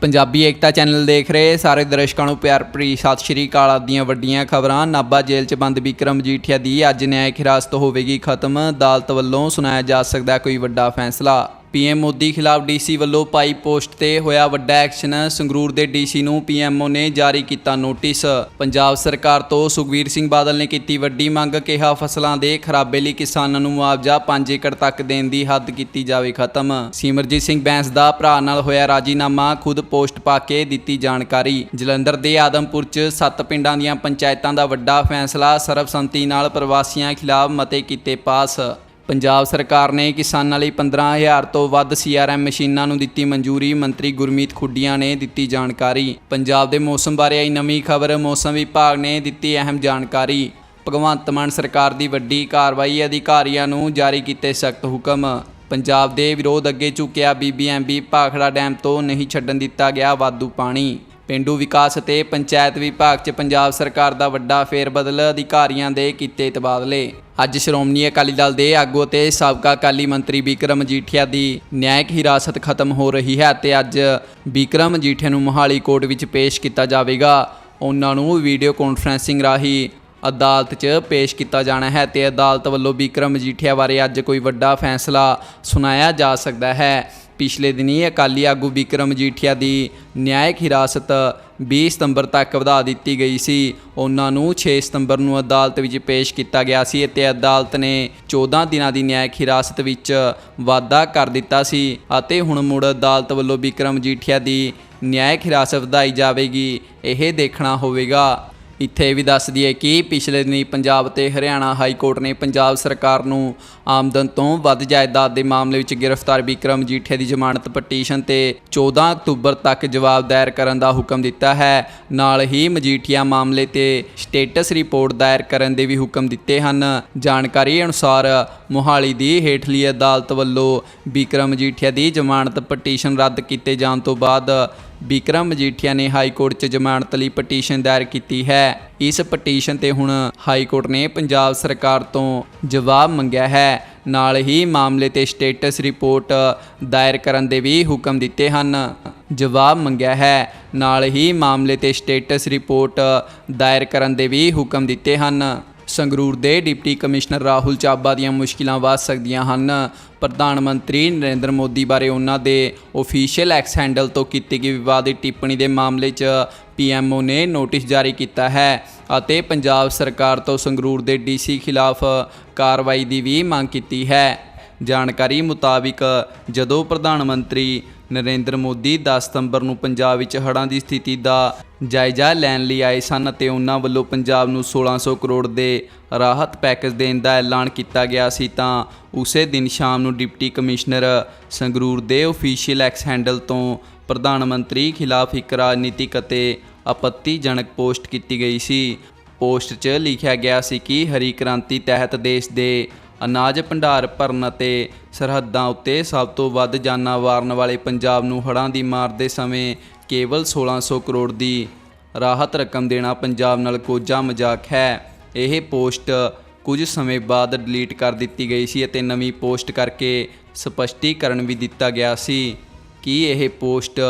ਪੰਜਾਬੀ ਏਕਤਾ channel ਦੇਖ ਰਹੇ ਸਾਰੇ ਦਰਸ਼ਕਾਂ ਨੂੰ ਪਿਆਰ ਭਰੀ ਸਤਿ ਸ਼੍ਰੀ ਅਕਾਲ ਆਦੀਆਂ ਵੱਡੀਆਂ ਖਬਰਾਂ। ਨਾਭਾ ਜੇਲ੍ਹ 'ਚ ਬੰਦ ਵਿਕਰਮ ਜੀਠੀਆ ਦੀ ਅੱਜ ਨਿਆਇਕ ਹਿਰਾਸਤ ਹੋਵੇਗੀ ਖਤਮ। ਅਦਾਲਤ ਵੱਲੋਂ ਸੁਣਾਇਆ ਜਾ ਸਕਦਾ ਕੋਈ ਵੱਡਾ ਫੈਸਲਾ। ਪੀਐਮ ਮੋਦੀ ਖਿਲਾਫ ਡੀਸੀ ਵੱਲੋਂ ਪਾਈ ਪੋਸਟ ਤੇ ਹੋਇਆ ਵੱਡਾ ਐਕਸ਼ਨ, ਸੰਗਰੂਰ ਦੇ ਡੀਸੀ ਨੂੰ ਪੀਐਮਓ ਨੇ ਜਾਰੀ ਕੀਤਾ ਨੋਟਿਸ। ਪੰਜਾਬ ਸਰਕਾਰ ਤੋਂ ਸੁਖਵੀਰ ਸਿੰਘ ਬਾਦਲ ਨੇ ਕੀਤੀ ਵੱਡੀ ਮੰਗ, ਕਿਹਾ ਫਸਲਾਂ ਦੇ ਖਰਾਬੇ ਲਈ ਕਿਸਾਨਾਂ ਨੂੰ ਮੁਆਵਜ਼ਾ 5 ਏਕੜ ਤੱਕ ਦੇਣ ਦੀ ਹੱਦ ਕੀਤੀ ਜਾਵੇ ਖਤਮ। ਸਿਮਰਜੀਤ ਸਿੰਘ ਬੈਂਸ ਦਾ ਭਰਾ ਨਾਲ ਹੋਇਆ ਰਾਜੀਨਾਮਾ, ਖੁਦ ਪੋਸਟ ਪਾ ਕੇ ਦਿੱਤੀ ਜਾਣਕਾਰੀ। ਜਲੰਧਰ ਦੇ ਆਦਮਪੁਰ 'ਚ ਸੱਤ ਪਿੰਡਾਂ ਦੀਆਂ ਪੰਚਾਇਤਾਂ ਦਾ ਵੱਡਾ ਫੈਸਲਾ, ਸਰਬਸੰਮਤੀ ਨਾਲ ਪ੍ਰਵਾਸੀਆਂ ਖਿਲਾਫ ਮਤੇ ਕੀਤੇ ਪਾਸ। ਪੰਜਾਬ ਸਰਕਾਰ ਨੇ ਕਿਸਾਨਾਂ ਲਈ 15000 ਤੋਂ ਵੱਧ ਸੀਆਰਐਮ ਮਸ਼ੀਨਾਂ ਨੂੰ ਦਿੱਤੀ ਮਨਜ਼ੂਰੀ, ਮੰਤਰੀ ਗੁਰਮੀਤ ਖੁੱਡੀਆਂ ਨੇ ਦਿੱਤੀ ਜਾਣਕਾਰੀ। ਪੰਜਾਬ ਦੇ ਮੌਸਮ ਬਾਰੇ ਆਈ ਨਵੀਂ ਖਬਰ, ਮੌਸਮ ਵਿਭਾਗ ਨੇ ਦਿੱਤੀ ਅਹਿਮ ਜਾਣਕਾਰੀ। ਭਗਵੰਤ ਮਾਨ ਸਰਕਾਰ ਦੀ ਵੱਡੀ ਕਾਰਵਾਈ ਅਧਿਕਾਰੀਆਂ ਨੂੰ ਜਾਰੀ ਕੀਤੇ ਸਖਤ ਹੁਕਮ। ਪੰਜਾਬ ਦੇ ਵਿਰੋਧ ਅੱਗੇ ਝੁਕਿਆ ਬੀਬੀਐਮਬੀ ਭਾਖੜਾ ਡੈਮ ਤੋਂ ਨਹੀਂ ਛੱਡਣ ਦਿੱਤਾ ਗਿਆ ਵਾਧੂ ਪਾਣੀ। ਪਿੰਡੂ ਵਿਕਾਸ ਅਤੇ ਪੰਚਾਇਤ ਵਿਭਾਗ 'ਚ ਪੰਜਾਬ ਸਰਕਾਰ ਦਾ ਵੱਡਾ ਫੇਰਬਦਲ ਅਧਿਕਾਰੀਆਂ ਦੇ ਕੀਤੇ ਤਬਾਦਲੇ। ਅੱਜ ਸ਼੍ਰੋਮਣੀ ਅਕਾਲੀ ਦਲ ਦੇ ਆਗੂ ਅਤੇ ਸਾਬਕਾ ਅਕਾਲੀ ਮੰਤਰੀ ਬਿਕਰਮ ਮਜੀਠੀਆ ਦੀ ਨਿਆਇਕ ਹਿਰਾਸਤ ਖਤਮ ਹੋ ਰਹੀ ਹੈ ਤੇ ਅੱਜ ਬਿਕਰਮ ਮਜੀਠੀਆ ਨੂੰ ਮੋਹਾਲੀ ਕੋਰਟ ਵਿੱਚ ਪੇਸ਼ ਕੀਤਾ ਜਾਵੇਗਾ। ਉਹਨਾਂ ਨੂੰ ਵੀਡੀਓ ਕਾਨਫਰੈਂਸਿੰਗ ਰਾਹੀਂ ਅਦਾਲਤ 'ਚ ਪੇਸ਼ ਕੀਤਾ ਜਾਣਾ ਹੈ ਤੇ ਅਦਾਲਤ ਵੱਲੋਂ ਬਿਕਰਮ ਮਜੀਠੀਆ ਬਾਰੇ ਅੱਜ ਕੋਈ ਵੱਡਾ ਫੈਸਲਾ ਸੁਣਾਇਆ ਜਾ ਸਕਦਾ ਹੈ। ਪਿਛਲੇ ਦਿਨੀ ਅਕਾਲੀ ਆਗੂ ਬਿਕਰਮ ਮਜੀਠੀਆ ਦੀ ਨਿਆਇਕ ਹਿਰਾਸਤ 20 ਸਤੰਬਰ ਤੱਕ ਵਧਾ ਦਿੱਤੀ ਗਈ ਸੀ। ਉਹਨਾਂ ਨੂੰ 6 ਸਤੰਬਰ ਨੂੰ ਅਦਾਲਤ ਵਿੱਚ ਪੇਸ਼ ਕੀਤਾ ਗਿਆ ਸੀ ਅਤੇ ਅਦਾਲਤ ਨੇ 14 ਦਿਨਾਂ ਦੀ ਨਿਆਇਕ ਹਿਰਾਸਤ ਵਿੱਚ ਵਾਧਾ ਕਰ ਦਿੱਤਾ ਸੀ ਅਤੇ ਹੁਣ ਮੁੜ ਅਦਾਲਤ ਵੱਲੋਂ ਬਿਕਰਮ ਮਜੀਠੀਆ ਦੀ ਨਿਆਇਕ ਹਿਰਾਸਤ ਵਧਾਈ ਜਾਵੇਗੀ। ਇਹ ਦੇਖਣਾ ਹੋਵੇਗਾ। ਇੱਥੇ ਇਹ ਵੀ ਦੱਸ ਦਈਏ ਕਿ ਪਿਛਲੇ ਦਿਨੀ ਪੰਜਾਬ ਤੇ ਹਰਿਆਣਾ ਹਾਈ ਕੋਰਟ ਨੇ ਪੰਜਾਬ ਸਰਕਾਰ ਨੂੰ ਆਮਦਨ ਤੋਂ ਵੱਧ ਜਾਇਦਾਦ ਦੇ ਮਾਮਲੇ ਵਿੱਚ ਗ੍ਰਿਫਤਾਰ ਵਿਕਰਮ ਜੀਠੇ ਦੀ ਜ਼ਮਾਨਤ ਪਟੀਸ਼ਨ ਤੇ 14 ਅਕਤੂਬਰ ਤੱਕ ਜਵਾਬ ਦਾਇਰ ਕਰਨ ਦਾ ਹੁਕਮ ਦਿੱਤਾ ਹੈ। ਨਾਲ ਹੀ ਮਜੀਠੀਆ ਮਾਮਲੇ ਤੇ ਸਟੇਟਸ ਰਿਪੋਰਟ ਦਾਇਰ ਕਰਨ ਦੇ ਵੀ ਹੁਕਮ ਦਿੱਤੇ ਹਨ। ਜਾਣਕਾਰੀ ਅਨੁਸਾਰ ਮੋਹਾਲੀ ਦੀ ਹੇਠਲੀ ਅਦਾਲਤ ਵੱਲੋਂ ਵਿਕਰਮ ਮਜੀਠੀਆ ਦੀ ਜ਼ਮਾਨਤ ਪਟੀਸ਼ਨ ਰੱਦ ਕੀਤੇ ਜਾਣ ਤੋਂ ਬਾਅਦ ਵਿਕਰਮ ਮਜੀਠੀਆ ਨੇ ਹਾਈ ਕੋਰਟ 'ਚ ਜ਼ਮਾਨਤ ਲਈ ਪਟੀਸ਼ਨ ਦਾਇਰ ਕੀਤੀ ਹੈ। ਇਸ ਪਟੀਸ਼ਨ ਤੇ ਹੁਣ ਹਾਈ ਕੋਰਟ ਨੇ ਪੰਜਾਬ ਸਰਕਾਰ ਤੋਂ ਜਵਾਬ ਮੰਗਿਆ ਹੈ। ਨਾਲ ਹੀ ਮਾਮਲੇ ਤੇ ਸਟੇਟਸ ਰਿਪੋਰਟ ਦਾਇਰ ਕਰਨ ਦੇ ਵੀ ਹੁਕਮ ਦਿੱਤੇ ਹਨ। ਜਵਾਬ ਮੰਗਿਆ ਹੈ। ਨਾਲ ਹੀ ਮਾਮਲੇ ਤੇ ਸਟੇਟਸ ਰਿਪੋਰਟ ਦਾਇਰ ਕਰਨ ਦੇ ਵੀ ਹੁਕਮ ਦਿੱਤੇ ਹਨ। ਸੰਗਰੂਰ ਦੇ ਡਿਪਟੀ ਕਮਿਸ਼ਨਰ ਰਾਹੁਲ ਚਾਬਾ ਦੀਆਂ ਮੁਸ਼ਕਿਲਾਂ ਵੱਧ ਸਕਦੀਆਂ ਹਨ। ਪ੍ਰਧਾਨ ਮੰਤਰੀ ਨਰਿੰਦਰ ਮੋਦੀ ਬਾਰੇ ਉਹਨਾਂ ਦੇ ਅਫੀਸ਼ੀਅਲ ਐਕਸ ਹੈਂਡਲ ਤੋਂ ਕੀਤੀ ਗਈ ਵਿਵਾਦਿਤ ਟਿੱਪਣੀ ਦੇ ਮਾਮਲੇ 'ਚ ਪੀਐਮਓ ਨੇ ਨੋਟਿਸ ਜਾਰੀ ਕੀਤਾ ਹੈ ਅਤੇ ਪੰਜਾਬ ਸਰਕਾਰ ਤੋਂ ਸੰਗਰੂਰ ਦੇ ਡੀਸੀ ਖਿਲਾਫ ਕਾਰਵਾਈ ਦੀ ਵੀ ਮੰਗ ਕੀਤੀ ਹੈ। ਜਾਣਕਾਰੀ ਮੁਤਾਬਿਕ ਜਦੋਂ ਪ੍ਰਧਾਨ ਮੰਤਰੀ ਨਰਿੰਦਰ ਮੋਦੀ 10 ਸਤੰਬਰ ਨੂੰ ਪੰਜਾਬ ਵਿੱਚ ਹੜ੍ਹਾਂ ਦੀ ਸਥਿਤੀ ਦਾ ਜਾਇਜ਼ਾ ਲੈਣ ਲਈ ਆਏ ਸਨ ਅਤੇ ਉਹਨਾਂ ਵੱਲੋਂ ਪੰਜਾਬ ਨੂੰ 1600 ਕਰੋੜ ਦੇ ਰਾਹਤ ਪੈਕੇਜ ਦੇਣ ਦਾ ਐਲਾਨ ਕੀਤਾ ਗਿਆ ਸੀ, ਤਾਂ ਉਸੇ ਦਿਨ ਸ਼ਾਮ ਨੂੰ ਡਿਪਟੀ ਕਮਿਸ਼ਨਰ ਸੰਗਰੂਰ ਦੇ ਅਫੀਸ਼ੀਅਲ ਐਕਸ ਹੈਂਡਲ ਤੋਂ ਪ੍ਰਧਾਨ ਮੰਤਰੀ ਖਿਲਾਫ ਇੱਕ ਰਾਜਨੀਤਿਕ ਅਤੇ ਆਪੱਤੀਜਨਕ ਪੋਸਟ ਕੀਤੀ ਗਈ ਸੀ। ਪੋਸਟ 'ਚ ਲਿਖਿਆ ਗਿਆ ਸੀ ਕਿ ਹਰੀ ਕ੍ਰਾਂਤੀ ਤਹਿਤ ਦੇਸ਼ ਦੇ ਅਨਾਜ ਭੰਡਾਰ ਭਰਨ ਅਤੇ ਸਰਹੱਦਾਂ ਉੱਤੇ ਸਭ ਤੋਂ ਵੱਧ ਜਾਨਾਂ ਵਾਰਨ ਵਾਲੇ ਪੰਜਾਬ ਨੂੰ ਹੜ੍ਹਾਂ ਦੀ ਮਾਰ ਦੇ ਸਮੇਂ ਕੇਵਲ 1600 ਕਰੋੜ ਦੀ ਰਾਹਤ ਰਕਮ ਦੇਣਾ ਪੰਜਾਬ ਨਾਲ ਕੋਝਾ ਮਜ਼ਾਕ ਹੈ। ਇਹ ਪੋਸਟ ਕੁਝ ਸਮੇਂ ਬਾਅਦ ਡਿਲੀਟ ਕਰ ਦਿੱਤੀ ਗਈ ਸੀ ਅਤੇ ਨਵੀਂ ਪੋਸਟ ਕਰਕੇ ਸਪਸ਼ਟੀਕਰਨ ਵੀ ਦਿੱਤਾ ਗਿਆ ਸੀ। ਕਿ ਇਹ ਪੋਸਟ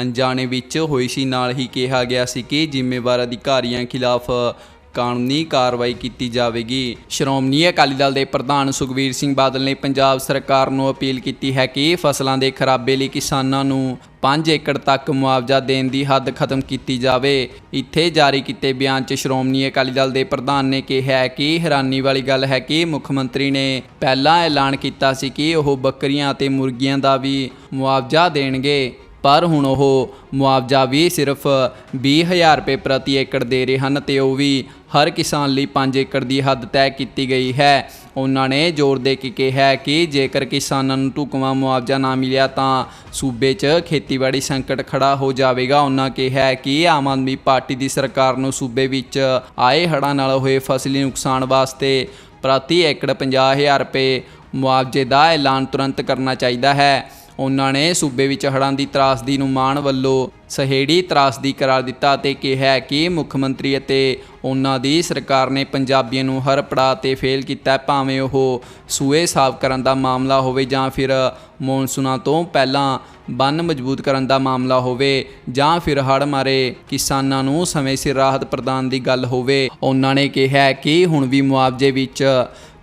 ਅਣਜਾਣੇ ਵਿੱਚ ਹੋਈ ਸੀ? ਨਾਲ ਹੀ ਕਿਹਾ ਗਿਆ ਸੀ ਕਿ ਜ਼ਿੰਮੇਵਾਰ ਅਧਿਕਾਰੀਆਂ ਖਿਲਾਫ ਕਾਨੂੰਨੀ ਕਾਰਵਾਈ ਕੀਤੀ ਜਾਵੇਗੀ। ਸ਼੍ਰੋਮਣੀ ਅਕਾਲੀ ਦਲ ਦੇ ਪ੍ਰਧਾਨ ਸੁਖਵੀਰ ਸਿੰਘ ਬਾਦਲ ਨੇ ਪੰਜਾਬ ਸਰਕਾਰ ਨੂੰ ਅਪੀਲ ਕੀਤੀ ਹੈ ਕਿ ਫਸਲਾਂ ਦੇ ਖਰਾਬੇ ਲਈ ਕਿਸਾਨਾਂ ਨੂੰ 5 ਏਕੜ ਤੱਕ ਮੁਆਵਜ਼ਾ ਦੇਣ ਦੀ ਹੱਦ ਖਤਮ ਕੀਤੀ ਜਾਵੇ। ਇੱਥੇ ਜਾਰੀ ਕੀਤੇ ਬਿਆਨ 'ਚ ਸ਼੍ਰੋਮਣੀ ਅਕਾਲੀ ਦਲ ਦੇ ਪ੍ਰਧਾਨ ਨੇ ਕਿਹਾ ਕਿ ਹੈਰਾਨੀ ਵਾਲੀ ਗੱਲ ਹੈ ਕਿ ਮੁੱਖ ਮੰਤਰੀ ਨੇ ਪਹਿਲਾਂ ਐਲਾਨ ਕੀਤਾ ਸੀ ਕਿ ਉਹ ਬੱਕਰੀਆਂ ਅਤੇ ਮੁਰਗੀਆਂ ਦਾ ਵੀ ਮੁਆਵਜ਼ਾ ਦੇਣਗੇ। ਪਰ ਹੁਣ ਉਹ ਮੁਆਵਜ਼ਾ ਵੀ ਸਿਰਫ 20000 ਰੁਪਏ ਪ੍ਰਤੀ ਏਕੜ ਦੇ ਰਹੇ ਹਨ ਤੇ ਉਹ ਵੀ ਹਰ ਕਿਸਾਨ ਲਈ 5 ਏਕੜ ਦੀ ਹੱਦ ਤੈਅ ਕੀਤੀ ਗਈ ਹੈ। ਉਹਨਾਂ ਨੇ ਜ਼ੋਰ ਦੇ ਕੇ ਕਿਹਾ ਕਿ ਜੇਕਰ ਕਿਸਾਨਾਂ ਨੂੰ ਢੁਕਵਾਂ ਮੁਆਵਜ਼ਾ ਨਾ ਮਿਲਿਆ ਤਾਂ ਸੂਬੇ 'ਚ ਖੇਤੀਬਾੜੀ ਸੰਕਟ ਖੜਾ ਹੋ ਜਾਵੇਗਾ। ਉਹਨਾਂ ਕਿਹਾ ਕਿ ਆਮ ਆਦਮੀ ਪਾਰਟੀ ਦੀ ਸਰਕਾਰ ਨੂੰ ਸੂਬੇ ਵਿੱਚ ਆਏ ਹੜ੍ਹਾਂ ਨਾਲ ਹੋਏ ਫਸਲੀ ਨੁਕਸਾਨ ਵਾਸਤੇ ਪ੍ਰਤੀ ਏਕੜ 50000 ਰੁਪਏ ਮੁਆਵਜ਼ੇ ਦਾ ਐਲਾਨ ਤੁਰੰਤ ਕਰਨਾ ਚਾਹੀਦਾ ਹੈ। ਉਹਨਾਂ ਨੇ ਸੂਬੇ ਵਿੱਚ ਹੜ੍ਹਾਂ ਦੀ ਤਰਾਸਦੀ ਨੂੰ ਮਾਣ ਵੱਲੋਂ ਸਹੇੜੀ ਤਰਾਸਦੀ ਕਰਾਰ ਦਿੱਤਾ ਤੇ ਕਿਹਾ ਕਿ ਮੁੱਖ ਮੰਤਰੀ ਅਤੇ ਉਹਨਾਂ ਦੀ ਸਰਕਾਰ ਨੇ ਪੰਜਾਬੀਆਂ ਨੂੰ ਹਰ ਪੜਾਅ ਤੇ ਫੇਲ ਕੀਤਾ ਭਾਵੇਂ ਉਹ ਸੂਏ ਸਾਫ਼ ਕਰਨ ਦਾ ਮਾਮਲਾ ਹੋਵੇ ਜਾਂ ਫਿਰ ਮੌਨਸੂਨਾਂ ਤੋਂ ਪਹਿਲਾਂ ਬੰਨ ਮਜ਼ਬੂਤ ਕਰਨ ਦਾ ਮਾਮਲਾ ਹੋਵੇ ਜਾਂ ਫਿਰ ਹੜ੍ਹ ਮਾਰੇ ਕਿਸਾਨਾਂ ਨੂੰ ਸਮੇਂ ਸਿਰ ਰਾਹਤ ਪ੍ਰਦਾਨ ਦੀ ਗੱਲ ਹੋਵੇ। ਉਹਨਾਂ ਨੇ ਕਿਹਾ ਕਿ ਹੁਣ ਵੀ ਮੁਆਵਜ਼ੇ ਵਿੱਚ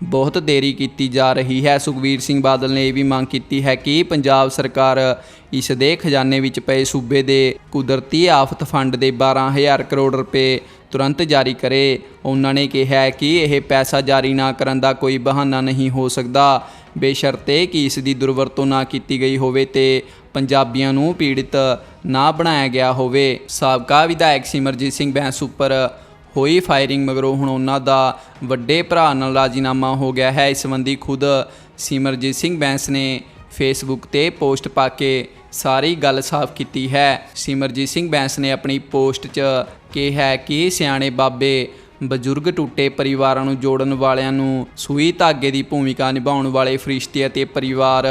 ਬਹੁਤ ਦੇਰੀ ਕੀਤੀ ਜਾ ਰਹੀ ਹੈ। ਸੁਖਬੀਰ ਸਿੰਘ ਬਾਦਲ ਨੇ ਇਹ ਵੀ ਮੰਗ ਕੀਤੀ ਹੈ ਕਿ ਪੰਜਾਬ ਸਰਕਾਰ ਇਸ ਦੇ ਖਜ਼ਾਨੇ ਵਿੱਚ ਪਏ ਸੂਬੇ ਦੇ ਕੁਦਰਤੀ ਆਫਤ ਫੰਡ ਦੇ 12000 ਕਰੋੜ ਰੁਪਏ ਤੁਰੰਤ ਜਾਰੀ ਕਰੇ। ਉਹਨਾਂ ਨੇ ਕਿਹਾ ਕਿ ਇਹ ਪੈਸਾ ਜਾਰੀ ਨਾ ਕਰਨ ਦਾ ਕੋਈ ਬਹਾਨਾ ਨਹੀਂ ਹੋ ਸਕਦਾ। ਬੇਸ਼ਰਤੇ ਕਿ ਇਸ ਦੀ ਦੁਰਵਰਤੋਂ ਨਾ ਕੀਤੀ ਗਈ ਹੋਵੇ ਤੇ ਪੰਜਾਬੀਆਂ ਨੂੰ ਪੀੜਿਤ ਨਾ ਬਣਾਇਆ ਗਿਆ ਹੋਵੇ। ਸਾਬਕਾ ਵਿਧਾਇਕ ਸਿਮਰਜੀਤ ਸਿੰਘ ਬੈਂਸ ਉੱਪਰ ਹੋਈ ਫਾਇਰਿੰਗ, ਮਗਰੋਂ ਹੁਣ ਉਹਨਾਂ ਦਾ ਵੱਡੇ ਭਰਾ ਨਾਲ ਰਾਜੀਨਾਮਾ ਹੋ ਗਿਆ ਹੈ। ਇਸ ਸੰਬੰਧੀ ਖੁਦ ਸਿਮਰਜੀਤ ਸਿੰਘ ਬੈਂਸ ਨੇ ਫੇਸਬੁੱਕ ਤੇ ਪੋਸਟ ਪਾ ਕੇ ਸਾਰੀ ਗੱਲ ਸਾਫ਼ ਕੀਤੀ ਹੈ। ਸਿਮਰਜੀਤ ਸਿੰਘ ਬੈਂਸ ਨੇ ਆਪਣੀ ਪੋਸਟ 'ਚ ਕਿਹਾ ਕਿ ਸਿਆਣੇ ਬਾਬੇ ਬਜ਼ੁਰਗ ਟੁੱਟੇ ਪਰਿਵਾਰਾਂ ਨੂੰ ਜੋੜਨ ਵਾਲਿਆਂ ਨੂੰ ਸੂਈ ਧਾਗੇ ਦੀ ਭੂਮਿਕਾ ਨਿਭਾਉਣ ਵਾਲੇ ਫਰਿਸ਼ਤੇ ਅਤੇ ਪਰਿਵਾਰ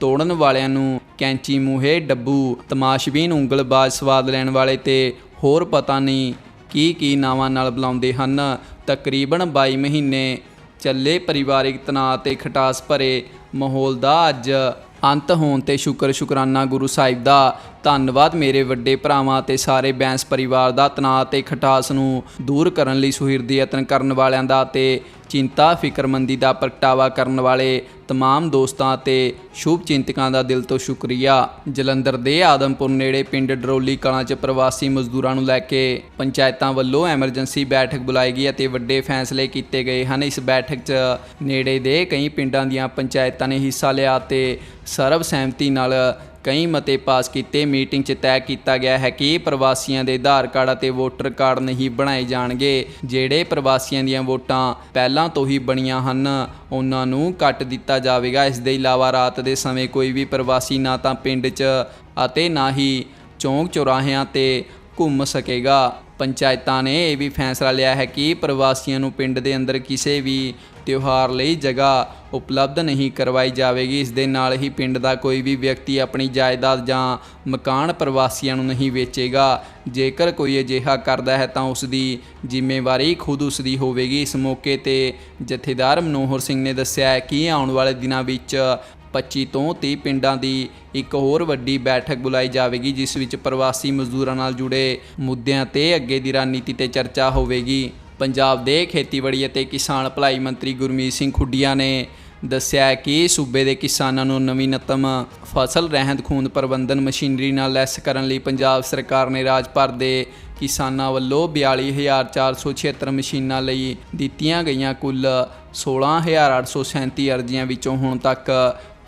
ਤੋੜਨ ਵਾਲਿਆਂ ਨੂੰ ਕੈਂਚੀ ਮੂਹੇ, ਡੱਬੂ, ਤਮਾਸ਼ਬੀਨ, ਉਂਗਲਬਾਜ਼ ਸਵਾਦ ਲੈਣ ਵਾਲੇ ਤੇ ਹੋਰ ਪਤਾ ਨਹੀਂ ਕੀ ਕੀ ਨਾਵਾਂ ਨਾਲ ਬੁਲਾਉਂਦੇ ਹਨ? ਤਕਰੀਬਨ 22 ਮਹੀਨੇ ਚੱਲੇ ਪਰਿਵਾਰਿਕ ਤਣਾਅ ਤੇ ਖਟਾਸ ਭਰੇ ਮਾਹੌਲ ਦਾ ਅੱਜ ਅੰਤ ਹੋਣ ਤੇ ਸ਼ੁਕਰ ਸ਼ੁਕਰਾਨਾ ਗੁਰੂ ਸਾਹਿਬ ਦਾ। ਧੰਨਵਾਦ ਮੇਰੇ ਵੱਡੇ ਭਰਾਵਾਂ ਤੇ ਸਾਰੇ ਬੈਂਸ ਪਰਿਵਾਰ ਦਾ ਤਣਾਅ ਤੇ ਖਟਾਸ ਨੂੰ ਦੂਰ ਕਰਨ ਲਈ ਸੁਹਿਰਦੀ ਯਤਨ ਕਰਨ ਵਾਲਿਆਂ ਦਾ ਤੇ ਚਿੰਤਾ, ਫਿਕਰਮੰਦੀ ਦਾ ਪ੍ਰਗਟਾਵਾ ਕਰਨ ਵਾਲੇ ਤਮਾਮ ਦੋਸਤਾਂ ਅਤੇ ਸ਼ੁਭ ਚਿੰਤਕਾਂ ਦਾ ਦਿਲ ਤੋਂ ਸ਼ੁਕਰੀਆ। ਜਲੰਧਰ ਦੇ ਆਦਮਪੁਰ ਨੇੜੇ ਪਿੰਡ ਡਰੋਲੀ ਕਲਾਂ 'ਚ ਪ੍ਰਵਾਸੀ ਮਜ਼ਦੂਰਾਂ ਨੂੰ ਲੈ ਕੇ ਪੰਚਾਇਤਾਂ ਵੱਲੋਂ ਐਮਰਜੈਂਸੀ ਬੈਠਕ ਬੁਲਾਈ ਗਈ ਅਤੇ ਵੱਡੇ ਫੈਸਲੇ ਕੀਤੇ ਗਏ ਹਨ। ਇਸ ਬੈਠਕ 'ਚ ਨੇੜੇ ਦੇ ਕਈ ਪਿੰਡਾਂ ਦੀਆਂ ਪੰਚਾਇਤਾਂ ਨੇ ਹਿੱਸਾ ਲਿਆ ਤੇ ਸਰਬ ਸਹਿਮਤੀ ਨਾਲ ਕਈ ਮਤੇ ਪਾਸ ਕੀਤੇ। ਮੀਟਿੰਗ 'ਚ ਤੈਅ ਕੀਤਾ ਗਿਆ ਹੈ ਕਿ ਪ੍ਰਵਾਸੀਆਂ ਦੇ ਆਧਾਰ ਕਾਰਡ ਅਤੇ ਵੋਟਰ ਕਾਰਡ ਨਹੀਂ ਬਣਾਏ ਜਾਣਗੇ। ਜਿਹੜੇ ਪ੍ਰਵਾਸੀਆਂ ਦੀਆਂ ਵੋਟਾਂ ਪਹਿਲਾਂ ਤੋਂ ਹੀ ਬਣੀਆਂ ਹਨ, ਉਹਨਾਂ ਨੂੰ ਕੱਟ ਦਿੱਤਾ ਜਾਵੇਗਾ। ਇਸ ਦੇ ਇਲਾਵਾ ਰਾਤ ਦੇ ਸਮੇਂ ਕੋਈ ਵੀ ਪ੍ਰਵਾਸੀ ਨਾ ਤਾਂ ਪਿੰਡ 'ਚ ਅਤੇ ਨਾ ਹੀ ਚੌਂਕ ਚੌਰਾਹਿਆਂ ਤੇ ਘੁੰਮ ਸਕੇਗਾ। ਪੰਚਾਇਤਾਂ ਨੇ ਇਹ ਵੀ ਫੈਸਲਾ ਲਿਆ ਹੈ ਕਿ ਪ੍ਰਵਾਸੀਆਂ ਨੂੰ ਪਿੰਡ ਦੇ ਅੰਦਰ ਕਿਸੇ ਵੀ ਤਿਉਹਾਰ ਲਈ ਜਗ੍ਹਾ ਉਪਲਬਧ ਨਹੀਂ ਕਰਵਾਈ ਜਾਵੇਗੀ। ਇਸ ਦੇ ਨਾਲ ਹੀ ਪਿੰਡ ਦਾ ਕੋਈ ਵੀ ਵਿਅਕਤੀ ਆਪਣੀ ਜਾਇਦਾਦ ਜਾਂ ਮਕਾਨ ਪ੍ਰਵਾਸੀਆਂ ਨੂੰ ਨਹੀਂ ਵੇਚੇਗਾ। ਜੇਕਰ ਕੋਈ ਅਜਿਹਾ ਕਰਦਾ ਹੈ ਤਾਂ ਉਸ ਦੀ ਜ਼ਿੰਮੇਵਾਰੀ ਖੁਦ ਉਸ ਦੀ ਹੋਵੇਗੀ। ਇਸ ਮੌਕੇ ਤੇ ਜਥੇਦਾਰ ਮਨੋਹਰ ਸਿੰਘ ਨੇ ਦੱਸਿਆ ਕਿ ਆਉਣ ਵਾਲੇ ਦਿਨਾਂ ਵਿੱਚ 25 ਤੋਂ 30 ਪਿੰਡਾਂ ਦੀ ਇੱਕ ਹੋਰ ਵੱਡੀ ਬੈਠਕ ਬੁਲਾਈ ਜਾਵੇਗੀ, ਜਿਸ ਵਿੱਚ ਪ੍ਰਵਾਸੀ ਮਜ਼ਦੂਰਾਂ ਨਾਲ ਜੁੜੇ ਮੁੱਦਿਆਂ ਤੇ ਅੱਗੇ ਦੀ ਰਣਨੀਤੀ ਤੇ ਚਰਚਾ ਹੋਵੇਗੀ। ਪੰਜਾਬ ਦੇ ਖੇਤੀਬਾੜੀ ਅਤੇ ਕਿਸਾਨ ਭਲਾਈ ਮੰਤਰੀ ਗੁਰਮੀਤ ਸਿੰਘ ਖੁੱਡੀਆਂ ਨੇ ਦੱਸਿਆ ਕਿ ਸੂਬੇ ਦੇ ਕਿਸਾਨਾਂ ਨੂੰ ਨਵੀਨਤਮ ਫਸਲ, ਰਹਿੰਦ ਖੂੰਦ ਪ੍ਰਬੰਧਨ ਮਸ਼ੀਨਰੀ ਨਾਲ ਲੈਸ ਕਰਨ ਲਈ ਪੰਜਾਬ ਸਰਕਾਰ ਨੇ ਰਾਜ ਭਰ ਦੇ ਕਿਸਾਨਾਂ ਵੱਲੋਂ 42476 ਮਸ਼ੀਨਾਂ ਲਈ ਦਿੱਤੀਆਂ ਗਈਆਂ ਕੁੱਲ 16837 ਅਰਜ਼ੀਆਂ ਵਿੱਚੋਂ ਹੁਣ ਤੱਕ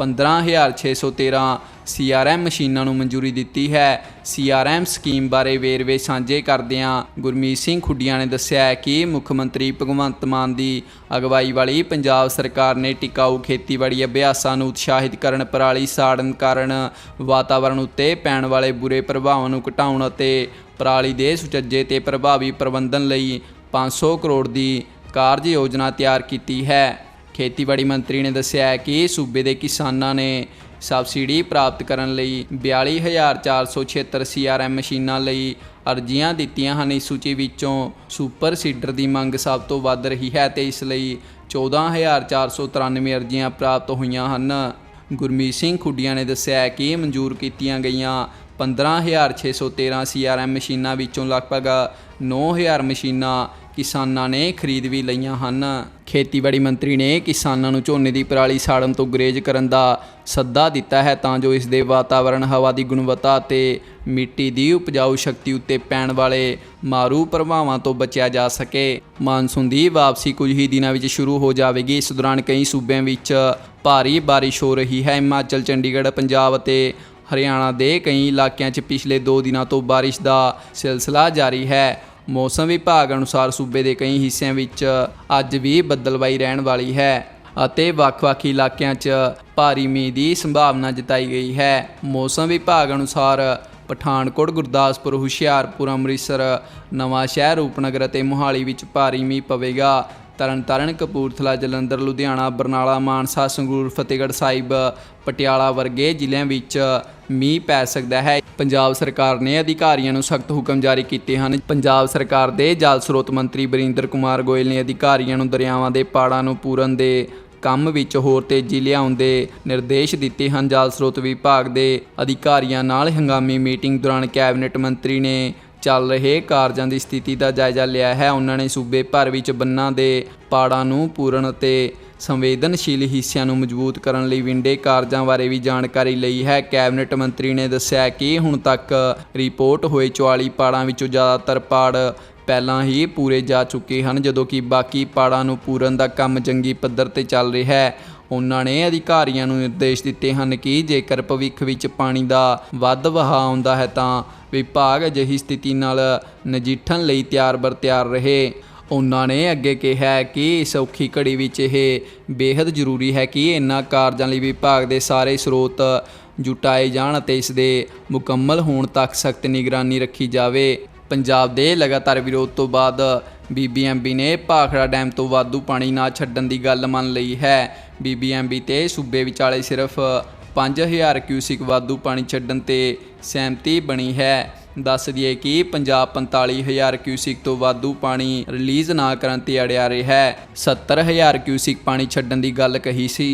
15613 CRM ਮਸ਼ੀਨਾਂ ਨੂੰ ਮਨਜ਼ੂਰੀ ਦਿੱਤੀ ਹੈ। CRM ਸਕੀਮ ਬਾਰੇ ਵੇਰਵੇ ਸਾਂਝੇ ਕਰਦਿਆਂ ਗੁਰਮੀਤ ਸਿੰਘ ਖੁੱਡੀਆਂ ਨੇ ਦੱਸਿਆ ਕਿ ਮੁੱਖ ਮੰਤਰੀ ਭਗਵੰਤ ਮਾਨ ਦੀ ਅਗਵਾਈ ਵਾਲੀ ਪੰਜਾਬ ਸਰਕਾਰ ਨੇ ਟਿਕਾਊ ਖੇਤੀਬਾੜੀ ਅਭਿਆਸਾਂ ਨੂੰ ਉਤਸ਼ਾਹਿਤ ਕਰਨ ਪਰਾਲੀ ਸਾੜਨ ਕਾਰਨ ਵਾਤਾਵਰਣ ਉੱਤੇ ਪੈਣ ਵਾਲੇ ਬੁਰੇ ਪ੍ਰਭਾਵਾਂ ਨੂੰ ਘਟਾਉਣ ਅਤੇ ਪਰਾਲੀ ਦੇ ਸੁਚੱਜੇ ਤੇ ਪ੍ਰਭਾਵੀ ਪ੍ਰਬੰਧਨ ਲਈ 500 ਕਰੋੜ ਦੀ ਕਾਰਜ ਯੋਜਨਾ ਤਿਆਰ ਕੀਤੀ ਹੈ। ਖੇਤੀਬਾੜੀ ਮੰਤਰੀ ਨੇ ਦੱਸਿਆ ਹੈ ਕਿ ਸੂਬੇ ਦੇ ਕਿਸਾਨਾਂ ਨੇ ਸਬਸਿਡੀ ਪ੍ਰਾਪਤ ਕਰਨ ਲਈ 42476 CRM ਮਸ਼ੀਨਾਂ ਲਈ ਅਰਜ਼ੀਆਂ ਦਿੱਤੀਆਂ ਹਨ। ਇਸ ਸੂਚੀ ਵਿੱਚੋਂ ਸੁਪਰ ਸੀਡਰ ਦੀ ਮੰਗ ਸਭ ਤੋਂ ਵੱਧ ਰਹੀ ਹੈ ਤੇ ਇਸ ਲਈ 14493 ਅਰਜ਼ੀਆਂ ਪ੍ਰਾਪਤ ਹੋਈਆਂ ਹਨ। ਗੁਰਮੀਤ ਸਿੰਘ ਖੁੱਡੀਆਂ ਨੇ ਦੱਸਿਆ ਕਿ ਮਨਜ਼ੂਰ ਕੀਤੀਆਂ ਗਈਆਂ 15613 CRM ਮਸ਼ੀਨਾਂ ਵਿੱਚੋਂ ਲਗਭਗ 9000 ਮਸ਼ੀਨਾਂ ਕਿਸਾਨਾਂ ਨੇ ਖਰੀਦ ਵੀ ਲਈਆਂ ਹਨ। ਖੇਤੀਬਾੜੀ ਮੰਤਰੀ ਨੇ ਕਿਸਾਨਾਂ ਨੂੰ ਝੋਨੇ ਦੀ ਪਰਾਲੀ ਸਾੜਨ ਤੋਂ ਗੁਰੇਜ਼ ਕਰਨ ਦਾ ਸੱਦਾ ਦਿੱਤਾ ਹੈ ਤਾਂ ਜੋ ਇਸ ਦੇ ਵਾਤਾਵਰਣ ਹਵਾ ਦੀ ਗੁਣਵੱਤਾ ਅਤੇ ਮਿੱਟੀ ਦੀ ਉਪਜਾਊ ਸ਼ਕਤੀ ਉੱਤੇ ਪੈਣ ਵਾਲੇ ਮਾਰੂ ਪ੍ਰਭਾਵਾਂ ਤੋਂ ਬਚਿਆ ਜਾ ਸਕੇ। ਮਾਨਸੂਨ ਦੀ ਵਾਪਸੀ ਕੁਝ ਹੀ ਦਿਨਾਂ ਵਿੱਚ ਸ਼ੁਰੂ ਹੋ ਜਾਵੇਗੀ। ਇਸ ਦੌਰਾਨ ਕਈ ਸੂਬਿਆਂ ਵਿੱਚ ਭਾਰੀ ਬਾਰਿਸ਼ ਹੋ ਰਹੀ ਹੈ। ਹਿਮਾਚਲ, ਚੰਡੀਗੜ੍ਹ, ਪੰਜਾਬ ਅਤੇ ਹਰਿਆਣਾ ਦੇ ਕਈ ਇਲਾਕਿਆਂ 'ਚ ਪਿਛਲੇ 2 ਦਿਨਾਂ ਤੋਂ ਬਾਰਿਸ਼ ਦਾ ਸਿਲਸਿਲਾ ਜਾਰੀ ਹੈ। ਮੌਸਮ ਵਿਭਾਗ ਅਨੁਸਾਰ ਸੂਬੇ ਦੇ ਕਈ ਹਿੱਸਿਆਂ ਵਿੱਚ ਅੱਜ ਵੀ ਬੱਦਲਬਾਈ ਰਹਿਣ ਵਾਲੀ ਹੈ ਅਤੇ ਵੱਖ-ਵੱਖ ਇਲਾਕਿਆਂ 'ਚ ਭਾਰੀ ਮੀਂਹ ਦੀ ਸੰਭਾਵਨਾ ਜਤਾਈ ਗਈ ਹੈ। ਮੌਸਮ ਵਿਭਾਗ ਅਨੁਸਾਰ ਪਠਾਨਕੋਟ, ਗੁਰਦਾਸਪੁਰ, ਹੁਸ਼ਿਆਰਪੁਰ, ਅੰਮ੍ਰਿਤਸਰ, ਨਵਾਂ ਸ਼ਹਿਰ, ਰੂਪਨਗਰ ਅਤੇ ਮੋਹਾਲੀ ਵਿੱਚ ਭਾਰੀ ਮੀਂਹ ਪਵੇਗਾ। ਤਰਨਤਾਰਨ, ਕਪੂਰਥਲਾ, ਜਲੰਧਰ, ਲੁਧਿਆਣਾ, ਬਰਨਾਲਾ, ਮਾਨਸਾ, ਸੰਗਰੂਰ, ਫਤਿਹਗੜ੍ਹ ਸਾਹਿਬ, ਪਟਿਆਲਾ ਵਰਗੇ ਜ਼ਿਲ੍ਹਿਆਂ ਵਿੱਚ ਮੀਂਹ ਪੈ ਸਕਦਾ ਹੈ। ਪੰਜਾਬ ਸਰਕਾਰ ਨੇ ਅਧਿਕਾਰੀਆਂ ਨੂੰ ਸਖਤ ਹੁਕਮ ਜਾਰੀ ਕੀਤੇ ਹਨ। ਪੰਜਾਬ ਸਰਕਾਰ ਦੇ ਜਲ ਸਰੋਤ ਮੰਤਰੀ ਬਰਿੰਦਰ ਕੁਮਾਰ ਗੋਇਲ ਨੇ ਅਧਿਕਾਰੀਆਂ ਨੂੰ ਦਰਿਆਵਾਂ ਦੇ ਪਾੜਾਂ ਨੂੰ ਪੂਰਨ ਦੇ ਕੰਮ ਵਿੱਚ ਹੋਰ ਤੇਜ਼ੀ ਲਿਆਉਣ ਦੇ ਨਿਰਦੇਸ਼ ਦਿੱਤੇ ਹਨ। ਜਲ ਸਰੋਤ ਵਿਭਾਗ ਦੇ ਅਧਿਕਾਰੀਆਂ ਨਾਲ ਹੰਗਾਮੀ ਮੀਟਿੰਗ ਦੌਰਾਨ ਕੈਬਨਿਟ ਮੰਤਰੀ ਨੇ ਚੱਲ ਰਹੇ ਕਾਰਜਾਂ ਦੀ ਸਥਿਤੀ ਦਾ ਜਾਇਜ਼ਾ ਲਿਆ ਹੈ। ਉਹਨਾਂ ਨੇ ਸੂਬੇ ਭਰ ਵਿੱਚ ਬੰਨਾਂ ਦੇ ਪਾੜਾਂ ਨੂੰ ਪੂਰਨ ਅਤੇ ਸੰਵੇਦਨਸ਼ੀਲ ਹਿੱਸਿਆਂ ਨੂੰ ਮਜ਼ਬੂਤ ਕਰਨ ਲਈ ਵਿੰਡੇ ਕਾਰਜਾਂ ਬਾਰੇ ਵੀ ਜਾਣਕਾਰੀ ਲਈ ਹੈ। ਕੈਬਨਿਟ ਮੰਤਰੀ ਨੇ ਦੱਸਿਆ ਕਿ ਹੁਣ ਤੱਕ ਰਿਪੋਰਟ ਹੋਏ 44 ਪਾੜਾਂ ਵਿੱਚੋਂ ਜ਼ਿਆਦਾਤਰ ਪਾੜ ਪਹਿਲਾਂ ਹੀ ਪੂਰੇ ਜਾ ਚੁੱਕੇ ਹਨ, ਜਦੋਂ ਕਿ ਬਾਕੀ ਪਾੜਾਂ ਨੂੰ ਪੂਰਨ ਦਾ ਕੰਮ ਜੰਗੀ ਪੱਧਰ ਤੇ ਚੱਲ ਰਿਹਾ ਹੈ। ਉਹਨਾਂ ਨੇ ਅਧਿਕਾਰੀਆਂ ਨੂੰ ਨਿਰਦੇਸ਼ ਦਿੱਤੇ ਹਨ ਕਿ ਜੇਕਰ ਭਵਿੱਖ ਵਿੱਚ ਪਾਣੀ ਦਾ ਵੱਧ ਵਹਾਅ ਆਉਂਦਾ ਹੈ ਤਾਂ ਵਿਭਾਗ ਅਜਿਹੀ ਸਥਿਤੀ ਨਾਲ ਨਜਿੱਠਣ ਲਈ ਤਿਆਰ ਬਰ ਤਿਆਰ ਰਹੇ। ਉਹਨਾਂ ਨੇ ਅੱਗੇ ਕਿਹਾ ਕਿ ਇਸ ਔਖੀ ਘੜੀ ਵਿੱਚ ਇਹ ਬੇहद ਜ਼ਰੂਰੀ ਹੈ ਕਿ ਇਹਨਾਂ ਕਾਰਜਾਂ ਲਈ ਵਿਭਾਗ ਦੇ ਸਾਰੇ ਸਰੋਤ ਜੁਟਾਏ ਜਾਣ ਅਤੇ ਇਸ ਦੇ ਮੁਕੰਮਲ ਹੋਣ ਤੱਕ ਸਖਤ ਨਿਗਰਾਨੀ ਰੱਖੀ ਜਾਵੇ। ਪੰਜਾਬ ਦੇ ਲਗਾਤਾਰ ਵਿਰੋਧ ਤੋਂ ਬਾਅਦ ਬੀਬੀਐਮਬੀ ਨੇ ਭਾਖੜਾ ਡੈਮ ਤੋਂ ਵਾਧੂ ਪਾਣੀ ਨਾ ਛੱਡਣ ਦੀ ਗੱਲ ਮੰਨ ਲਈ ਹੈ। ਬੀਬੀਐਮਬੀ ਤੇ ਸੂਬੇ ਵਿਚਾਲੇ ਸਿਰਫ 5000 ਕਿਊਸਿਕ ਵਾਧੂ ਪਾਣੀ ਛੱਡਣ ਤੇ ਸਹਿਮਤੀ ਬਣੀ ਹੈ। ਦੱਸ ਦਈਏ ਕਿ ਪੰਜਾਬ 45000 ਕਿਊਸਿਕ ਤੋਂ ਵਾਧੂ ਪਾਣੀ ਰਿਲੀਜ਼ ਨਾ ਕਰਨ ਤੇ ਅੜਿਆ ਰਿਹਾ ਹੈ। 70000 ਕਿਊਸਿਕ ਪਾਣੀ ਛੱਡਣ ਦੀ ਗੱਲ ਕਹੀ ਸੀ।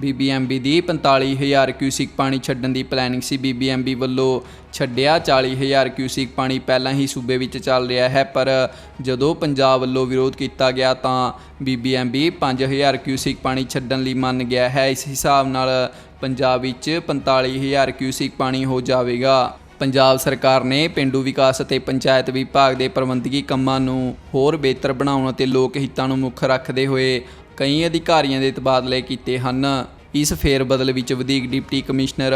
ਬੀਬੀਐਮਬੀ ਦੀ 45000 ਕਿਊਸਿਕ ਪਾਣੀ ਛੱਡਣ ਦੀ ਪਲੈਨਿੰਗ ਸੀ। ਬੀਬੀਐਮਬੀ ਵੱਲੋਂ ਛੱਡਿਆ 40000 ਕਿਊਸਿਕ ਪਾਣੀ ਪਹਿਲਾਂ ਹੀ ਸੂਬੇ ਵਿੱਚ ਚੱਲ ਰਿਹਾ ਹੈ, ਪਰ ਜਦੋਂ ਪੰਜਾਬ ਵੱਲੋਂ ਵਿਰੋਧ ਕੀਤਾ ਗਿਆ ਤਾਂ ਬੀਬੀਐਮਬੀ 5000 ਕਿਊਸਿਕ ਪਾਣੀ ਛੱਡਣ ਲਈ ਮੰਨ ਗਿਆ ਹੈ। ਇਸ ਹਿਸਾਬ ਨਾਲ ਪੰਜਾਬ ਵਿੱਚ 45000 ਕਿਊਸਿਕ ਪਾਣੀ ਹੋ ਜਾਵੇਗਾ। ਪੰਜਾਬ ਸਰਕਾਰ ਨੇ ਪਿੰਡੂ ਵਿਕਾਸ ਅਤੇ ਪੰਚਾਇਤ ਵਿਭਾਗ ਦੇ ਪ੍ਰਬੰਧਕੀ ਕੰਮਾਂ ਨੂੰ ਹੋਰ ਬਿਹਤਰ ਬਣਾਉਣ ਅਤੇ ਲੋਕ ਹਿੱਤਾਂ ਨੂੰ ਮੁੱਖ ਰੱਖਦੇ ਹੋਏ ਕਈ ਅਧਿਕਾਰੀਆਂ ਦੇ ਤਬਾਦਲੇ ਕੀਤੇ ਹਨ। ਇਸ ਫੇਰ ਬਦਲ ਵਿੱਚ ਵਧੀਕ ਡਿਪਟੀ ਕਮਿਸ਼ਨਰ,